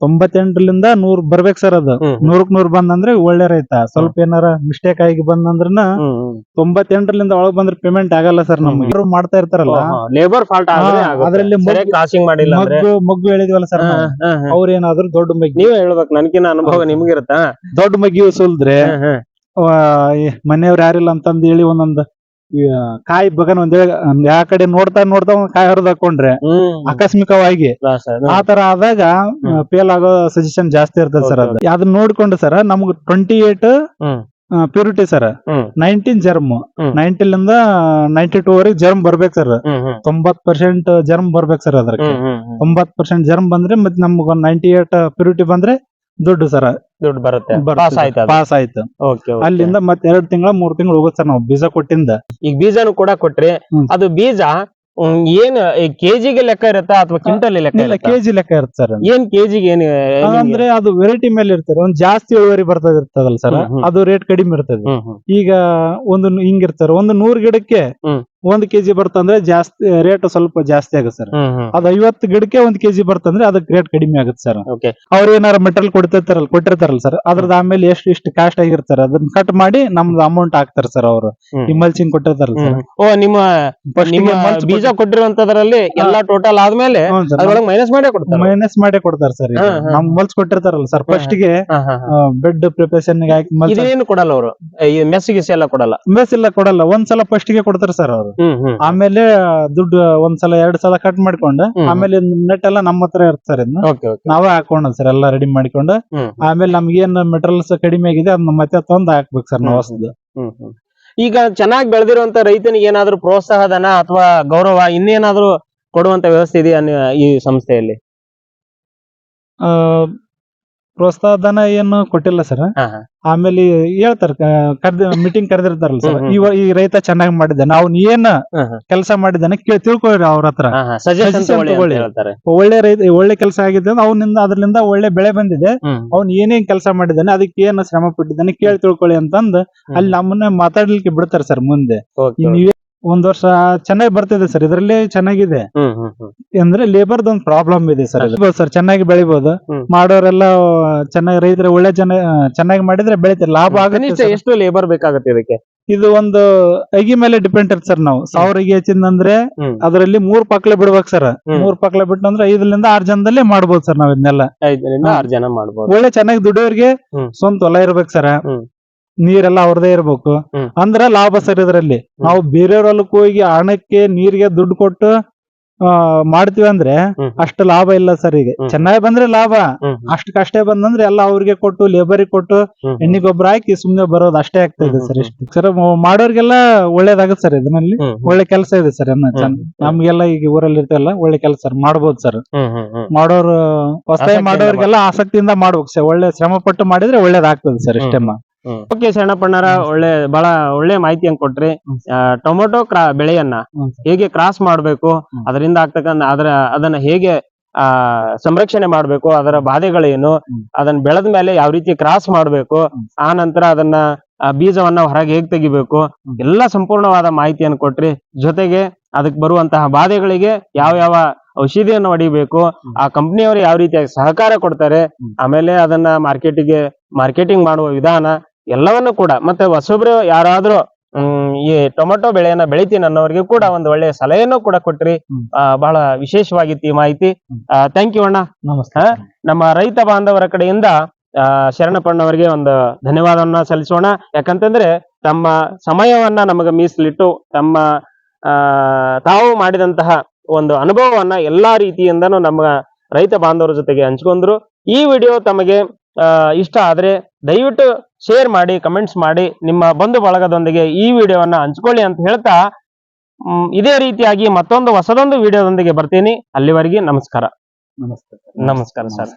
ತೊಂಬತ್ತೆಂಟರಿಂದ ನೂರ್ ಬರ್ಬೇಕು ಸರ್ ಅದು. ನೂರಕ್ ನೂರ್ ಬಂದಂದ್ರೆ ಒಳ್ಳೆ ರೈತ. ಸ್ವಲ್ಪ ಏನಾರ ಮಿಸ್ಟೇಕ್ ಆಗಿ ಬಂದಂದ್ರನ ತೊಂಬತ್ತೆಂಟರಿಂದ ಒಳಗ್ ಬಂದ್ರೆ ಪೇಮೆಂಟ್ ಆಗಲ್ಲ ಸರ್ ನಮ್ಗೆ. ಮಾಡ್ತಾ ಇರ್ತಾರಲ್ಲ? Labour fault. ಅದ್ರಲ್ಲಿ ಕಾಸಿಂಗ್ ಮೊಗ್ಗು- ಮಗ್ಗು ಹೇಳಿದ್ವಲ್ಲ ಸರ್ ಅವ್ರ ಏನಾದ್ರು. ದೊಡ್ಡ ಮಗ್ಗಿ. ನೀವೇ ಹೇಳ್ಬೇಕು ನನ್ಕಿನ ಅನುಭವ ನಿಮ್ಗಿರತ್ತ? ದೊಡ್ಡ ಮಗ್ಗಿ ಸುಲ್ದ್ರೆ. ಮನೆಯವ್ರು ಯಾರಿಲ್ಲ ಅಂತಂದ್ ಹೇಳಿ ಒಂದೊಂದ್ ಕಾಯಿ ಬಗನ್ ಒಂದ್ ಯಾವ ಕಡೆ ನೋಡ್ತಾ ನೋಡ್ತಾ ಒಂದ್ ಕಾಯಿ ಹರಿದ್ ಹಾಕೊಂಡ್ರೆ ಆಕಸ್ಮಿಕವಾಗಿ ಆ ತರ ಆದಾಗ. ಫೇಲ್ ಆಗೋ ಸಜೆಷನ್ ಜಾಸ್ತಿ ಇರ್ತದೆ ಸರ್ ಅದ ಅದು. ಅದನ್ನ ನೋಡ್ಕೊಂಡು ಸರ್ ನಮ್ಗೆ twenty eight purity sir. Nineteen germ ನೈನ್ಟಿಲಿಂದ ninety two ವರೆಗೆ ಜರ್ಮ್ ಬರ್ಬೇಕು ಸರ್. ತೊಂಬತ್ ಪರ್ಸೆಂಟ್ ಜರ್ಮ್ ಬರ್ಬೇಕು ಸರ್ ಅದಕ್ಕೆ. ತೊಂಬತ್ ಪರ್ಸೆಂಟ್ ಜರ್ಮ್ ಬಂದ್ರೆ ಮತ್ತೆ ನಮ್ಗೆ ನೈನ್ಟಿ ಏಟ್ ಪ್ಯೂರಿಟಿ ಬಂದ್ರೆ ದುಡ್ಡು ಸರ್ ದುಡ್ಡು ಬರುತ್ತೆ. ಪಾಸ್ ಆಯ್ತು ಪಾಸ್ ಆಯ್ತು. ಓಕೆ ಅಲ್ಲಿಂದ ಮತ್ತೆ ಎರಡ್ ತಿಂಗಳ ಮೂರ್ ತಿಂಗಳು ಹೋಗುತ್ತೆ ಸರ್ ನಾವು ಬೀಜ ಕೊಟ್ಟಿಂದ. ಈಗ ಬೀಜನು ಕೂಡ ಕೊಟ್ರಿ. ಅದು ಬೀಜ ಏನ್ ಕೆಜಿಗೆ ಲೆಕ್ಕ ಇರುತ್ತಾ ಅಥವಾ ಕ್ವಿಂಟಲ್ ಲೆಕ್ಕ ಕೆಜಿ ಲೆಕ್ಕ ಇರುತ್ತೆ ಸರ್ ಏನ್ ಕೆಜಿಗೆ ಏನ್ ಅಂದ್ರೆ ಅದು ವೆರೈಟಿ ಮೇಲೆ ಇರ್ತಾರೆ ಒಂದ್ ಜಾಸ್ತಿ ಇಳುವರಿ ಬರ್ತದ ಇರ್ತದಲ್ಲ ಸರ್. ಅದು ರೇಟ್ ಕಡಿಮೆ ಇರ್ತದೆ. ಈಗ ಒಂದು ಹಿಂಗಿರ್ತಾರೆ ಒಂದು ನೂರ್ ಗಿಡಕ್ಕೆ. ಒಂದ್ ಕೆಜಿ ಬರ್ತಂದ್ರೆ ಜಾಸ್ತಿ ರೇಟ್ ಸ್ವಲ್ಪ ಜಾಸ್ತಿ ಆಗುತ್ತೆ ಸರ್. ಅದ್ ಐವತ್ತು ಗಿಡಕ್ಕೆ ಒಂದ್ ಕೆಜಿ ಬರ್ತಂದ್ರೆ ಅದಕ್ಕೆ ರೇಟ್ ಕಡಿಮೆ ಆಗುತ್ತೆ ಸರ್. ಅವ್ರ ಏನಾರ ಮೆಟೀರಿಯಲ್ ಕೊಡ್ತಿರ್ತಾರಲ್ಲ ಕೊಟ್ಟಿರ್ತಾರಲ್ಲ ಸರ್ ಅದ್ರದ್ದು ಆಮೇಲೆ ಎಷ್ಟು ಇಷ್ಟು ಕಾಸ್ಟ್ ಆಗಿರ್ತಾರೆ ಅದನ್ನ ಕಟ್ ಮಾಡಿ ನಮ್ದು ಅಮೌಂಟ್ ಹಾಕ್ತಾರೆ ಸರ್ ಅವರು. ಈ ಮಲ್ಚಿಂಗ್ ಕೊಟ್ಟಿರ್ತಾರಲ್ಲ ಸರ್. ಓ ನಿಮ್ಮ ನಿಮ್ಮ ಗೆ ಬೀಜ ಕೊಟ್ಟಿರುವಂತದ್ರಲ್ಲಿ ಎಲ್ಲಾ ಟೋಟಲ್ ಆದ್ಮೇಲೆ ಮೈನಸ್ ಮಾಡೇ ಕೊಡ್ತಾರೆ. ಮೈನಸ್ ಮಾಡೇ ಕೊಡ್ತಾರೆ ಸರ್. ನಮ್ ಮಲ್ಚ್ ಕೊಟ್ಟಿರ್ತಾರಲ್ಲ ಸರ್ ಫಸ್ಟ್ಗೆ. ಬೆಡ್ ಪ್ರಿಪರೇಷನ್ ಹಾಕಿ ಮಲ್ಚ್ ಕೊಡಲ್ಲ ಅವರು? ಈ ಮೆಸ್ ಗಿಸ್ ಎಲ್ಲ ಕೊಡಲ್ಲ? ಮೆಸ್ ಎಲ್ಲ ಕೊಡಲ್ಲ ಒಂದ್ಸಲ ಫಸ್ಟ್ಗೆ ಕೊಡ್ತಾರೆ ಸರ್ ಅವರು. ಆಮೇಲೆ ದುಡ್ಡು ಒಂದ್ಸಲ ಎರಡ್ ಸಲ ಕಟ್ ಮಾಡ್ಕೊಂಡು ಆಮೇಲೆ ನೆಟ್ ಎಲ್ಲ ನಮ್ಮ ಹತ್ರ ಇರ್ತಾರೆ ನಾವೇ ಹಾಕೊಂಡ್ ಸರ್ ಎಲ್ಲ ರೆಡಿ ಮಾಡ್ಕೊಂಡು. ಆಮೇಲೆ ನಮ್ಗೆ ಏನ್ ಮೆಟೀರಿಯಲ್ಸ್ ಕಡಿಮೆ ಆಗಿದೆ ಅದನ್ನ ಮತ್ತೆ ತಂದು ಹಾಕ್ಬೇಕು ಸರ್ ನಾವು. ಹೊಸದು. ಈಗ ಚೆನ್ನಾಗಿ ಬೆಳೆದಿರುವಂತ ರೈತನಿಗೆ ಏನಾದ್ರು ಪ್ರೋತ್ಸಾಹ ಧನ ಅಥವಾ ಗೌರವ ಇನ್ನೇನಾದ್ರು ಕೊಡುವಂತ ವ್ಯವಸ್ಥೆ ಇದೆಯಾ ಈ ಸಂಸ್ಥೆಯಲ್ಲಿ? ಆ, ಪ್ರೋತ್ಸಾಹ ಧನ ಏನು ಕೊಟ್ಟಿಲ್ಲ ಸರ್ ಹಾ, ಹಾ. ಆಮೇಲೆ ಹೇಳ್ತಾರ ಕರ್ದ ಮೀಟಿಂಗ್ ಕರೆದಿರ್ತಾರಲ್ಲ ಸರ್ ಹ್ಮ್, ಹ್ಮ್. ಇವ ಈ ರೈತ ಚೆನ್ನಾಗಿ ಮಾಡಿದ್ದಾನೆ ಅವ್ನ್ ಏನ್. ಕೆಲಸ ಮಾಡಿದ್ದಾನೆ ಕೇಳಿ ತಿಳ್ಕೊಳ್ರಿ ಅವ್ರ ಹತ್ರ ಹಾ, ಹಾ. ಸಜೆಷನ್ Suggestion ತಗೊಳ್ಳಿ ಅಂತ ತಗೊಳ್ಳಿ. ಹೇಳ್ತಾರೆ ಒಳ್ಳೆ ರೈತ ಒಳ್ಳೆ ಕೆಲಸ ಆಗಿದೆ ಅವನಿಂದ ಅದರಿಂದ ಒಳ್ಳೆ ಬೆಳೆ ಬಂದಿದೆ ಹ್ಮ್. ಅವ್ನ್ ಏನೇನ್ ಕೆಲಸ ಮಾಡಿದ್ದಾನೆ ಅದಕ್ಕೆ ಏನು ಶ್ರಮ ಪಟ್ಟಿದ್ದಾನೆ ಕೇಳಿ ತಿಳ್ಕೊಳ್ಳಿ ಅಂತಂದ್ ಅಲ್ಲಿ ನಮ್ಮನ್ನ ಮಾತಾಡ್ಲಿಕ್ಕೆ ಬಿಡ್ತಾರೆ ಸರ್ ಮುಂದೆ Okay, okay. ನೀವೇ ಒಂದ್ ವರ್ಷ ಚೆನ್ನಾಗಿ ಬರ್ತಿದೆ ಸರ್ ಇದರಲ್ಲಿ ಚೆನ್ನಾಗಿದೆ ಹ್ಮ್, ಹ್ಮ್, ಹ್ಮ್. ಅಂದ್ರೆ ಲೇಬರ್ ಒಂದ್ ಪ್ರಾಬ್ಲಮ್ ಇದೆ ಸರ್ ಸರ್ ಚೆನ್ನಾಗಿ ಬೆಳಿಬಹುದು ಹ್ಮ್. ಮಾಡೋರೆಲ್ಲ ಚೆನ್ನಾಗಿ ರೈತರ ಒಳ್ಳೆ ಜನ ಚೆನ್ನಾಗಿ ಮಾಡಿದ್ರೆ ಬೆಳಿತಾರೆ ಲಾಭ ಆಗುತ್ತೆ sir. ಎಷ್ಟು ಲೇಬರ್ ಬೇಕಾಗುತ್ತೆ ಇದಕ್ಕೆ ಇದು ಒಂದು ಅಗಿ ಮೇಲೆ ಡಿಪೆಂಡ್ ಇರುತ್ತೆ ಸರ್ ನಾವು ಸಾವಿರ ಅಗಿ ಹೆಚ್ಚಿಂದಂದ್ರೆ ಹ್ಮ್. ಅದರಲ್ಲಿ ಮೂರ್ ಪಕ್ಲೆ ಬಿಡ್ಬೇಕು ಸರ್ ಹ್ಮ್. ಮೂರ್ ಪಕ್ಲೆ ಬಿಟ್ಟಂದ್ರೆ ಐದರಿಂದ ಆರ್ ಜನದಲ್ಲೇ ಮಾಡ್ಬೋದು ಸರ್ ನಾವ್ ಇದನ್ನೆಲ್ಲ ಐದರಿಂದ. ಆರು ಜನ ಮಾಡ್ಬೋದು ಒಳ್ಳೆ ಚೆನ್ನಾಗಿ ದುಡಿಯೋರಿಗೆ ಹ್ಮ್. ಸ್ವಂತ ಹೊಲ ಇರ್ಬೇಕು ಸರ್ ಹ್ಮ್. ನೀರೆಲ್ಲ ಅವ್ರದೇ ಇರ್ಬೇಕು. ಅಂದ್ರೆ ಲಾಭ ಸರ್ ಇದರಲ್ಲಿ. ನಾವು ಬೇರೆಯವ್ರ ಹೊಲಕ್ಕೆ ಹೋಗಿ ಹಣಕ್ಕೆ ನೀರಿಗೆ ದುಡ್ಡು ಕೊಟ್ಟು ಆ, ಮಾಡ್ತೀವಿ ಅಂದ್ರೆ. ಅಷ್ಟು ಲಾಭ ಇಲ್ಲ ಸರ್ ಈಗ. ಚೆನ್ನಾಗಿ ಬಂದ್ರೆ ಲಾಭ. ಅಷ್ಟ ಕಷ್ಟ ಬಂದಂದ್ರೆ ಎಲ್ಲ ಅವ್ರಿಗೆ ಕೊಟ್ಟು ಲೇಬರಿಗೆ ಕೊಟ್ಟು. ಎಣ್ಣೆ ಗೊಬ್ಬರ ಹಾಕಿ ಸುಮ್ನೆ ಬರೋದು ಅಷ್ಟೇ ಆಗ್ತಾ ಇದೆ ಸರ್ ಇಷ್ಟು. ಸರ್ ಮಾಡೋರ್ಗೆಲ್ಲ ಒಳ್ಳೇದಾಗುತ್ತೆ ಸರ್ ಹ್ಮ್. ಒಳ್ಳೆ ಕೆಲಸ ಇದೆ ಸರ್ ನಮ್ಗೆಲ್ಲ ಈಗ ಊರಲ್ಲಿ ಇರ್ತಲ್ಲ ಒಳ್ಳೆ ಕೆಲಸ ಸರ್ ಮಾಡ್ಬೋದು ಸರ್. ಮಾಡೋರು ಹೊಸದಾಗಿ ಮಾಡೋರ್ಗೆಲ್ಲ ಆಸಕ್ತಿಯಿಂದ ಮಾಡ್ಬೇಕು ಸರ್. ಒಳ್ಳೆ ಶ್ರಮ ಪಟ್ಟು ಮಾಡಿದ್ರೆ ಒಳ್ಳೇದಾಗ್ತದೆ ಸರ್ ಇಷ್ಟೇಮ್ಮ. ಓಕೆ ಸಣ್ಣಪಣ್ಣರ ಒಳ್ಳೆ ಬಹಳ ಒಳ್ಳೆ ಮಾಹಿತಿಯನ್ನು ಕೊಟ್ರಿ. ಹ್ಮ್. ಆ, ಟೊಮೊಟೊ ಕ್ರಾ ಬೆಳೆಯನ್ನ ಹೇಗೆ ಕ್ರಾಸ್ ಮಾಡ್ಬೇಕು ಅದರಿಂದ ಆಗ್ತಕ್ಕಂಥ ಅದರ ಅದನ್ನ ಹೇಗೆ ಆ ಸಂರಕ್ಷಣೆ ಮಾಡ್ಬೇಕು ಅದರ ಬಾಧೆಗಳೇನು. ಅದನ್ನ ಬೆಳೆದ ಮೇಲೆ ಯಾವ ರೀತಿ ಕ್ರಾಸ್ ಮಾಡ್ಬೇಕು ಆ ನಂತರ ಅದನ್ನ ಬೀಜವನ್ನ ಹೊರಗೆ ಹೇಗ್ ತೆಗಿಬೇಕು ಎಲ್ಲಾ ಸಂಪೂರ್ಣವಾದ ಮಾಹಿತಿಯನ್ನು ಕೊಟ್ರಿ. ಜೊತೆಗೆ ಅದಕ್ಕೆ ಬರುವಂತಹ ಬಾಧೆಗಳಿಗೆ ಯಾವ ಯಾವ ಔಷಧಿಯನ್ನು ಹೊಡಿಬೇಕು ಆ ಕಂಪ್ನಿಯವರು ಯಾವ ರೀತಿಯಾಗಿ ಸಹಕಾರ ಕೊಡ್ತಾರೆ ಆಮೇಲೆ ಅದನ್ನ ಮಾರ್ಕೆಟಿಗೆ ಮಾರ್ಕೆಟಿಂಗ್ ಮಾಡುವ ವಿಧಾನ ಎಲ್ಲವನ್ನು ಕೂಡ ಮತ್ತೆ ಹೊಸೊಬ್ರು ಯಾರಾದ್ರೂ ಹ್ಮ್ ಈ ಟೊಮೆಟೊ ಬೆಳೆಯನ್ನ ಬೆಳಿತೀನಿ ಅನ್ನೋರಿಗೆ ಕೂಡ ಒಂದು ಒಳ್ಳೆಯ ಸಲಹೆಯನ್ನು ಕೂಡ ಕೊಟ್ರಿ. ಬಹಳ ವಿಶೇಷವಾಗಿತ್ತು ಈ ಮಾಹಿತಿ. ಥ್ಯಾಂಕ್ ಯು ಅಣ್ಣ. ನಮಸ್ತೆ. ನಮ್ಮ ರೈತ ಬಾಂಧವರ ಕಡೆಯಿಂದ ಆ, ಶರಣಪ್ಪಣ್ಣವರಿಗೆ ಒಂದು ಧನ್ಯವಾದವನ್ನ ಸಲ್ಲಿಸೋಣ. ಯಾಕಂತಂದ್ರೆ ತಮ್ಮ ಸಮಯವನ್ನ ನಮಗೆ ಮೀಸಲಿಟ್ಟು ತಮ್ಮ ತಾವು ಮಾಡಿದಂತಹ ಒಂದು ಅನುಭವವನ್ನ ಎಲ್ಲಾ ರೀತಿಯಿಂದನೂ ನಮ್ಮ ರೈತ ಬಾಂಧವರ ಜೊತೆಗೆ ಹಂಚ್ಕೊಂಡ್ರು. ಈ ವಿಡಿಯೋ ತಮಗೆ ಇಷ್ಟ ಆದ್ರೆ ದಯವಿಟ್ಟು ಶೇರ್ ಮಾಡಿ ಕಮೆಂಟ್ಸ್ ಮಾಡಿ ನಿಮ್ಮ ಬಂಧು ಬಳಗದೊಂದಿಗೆ ಈ ವಿಡಿಯೋವನ್ನ ಹಂಚ್ಕೊಳ್ಳಿ ಅಂತ ಹೇಳ್ತಾ ಇದೇ ರೀತಿಯಾಗಿ ಮತ್ತೊಂದು ಹೊಸದೊಂದು ವಿಡಿಯೋದೊಂದಿಗೆ ಬರ್ತೀನಿ. ಅಲ್ಲಿವರೆಗೆ ನಮಸ್ಕಾರ. ನಮಸ್ತೆ. ನಮಸ್ಕಾರ ಸರ್.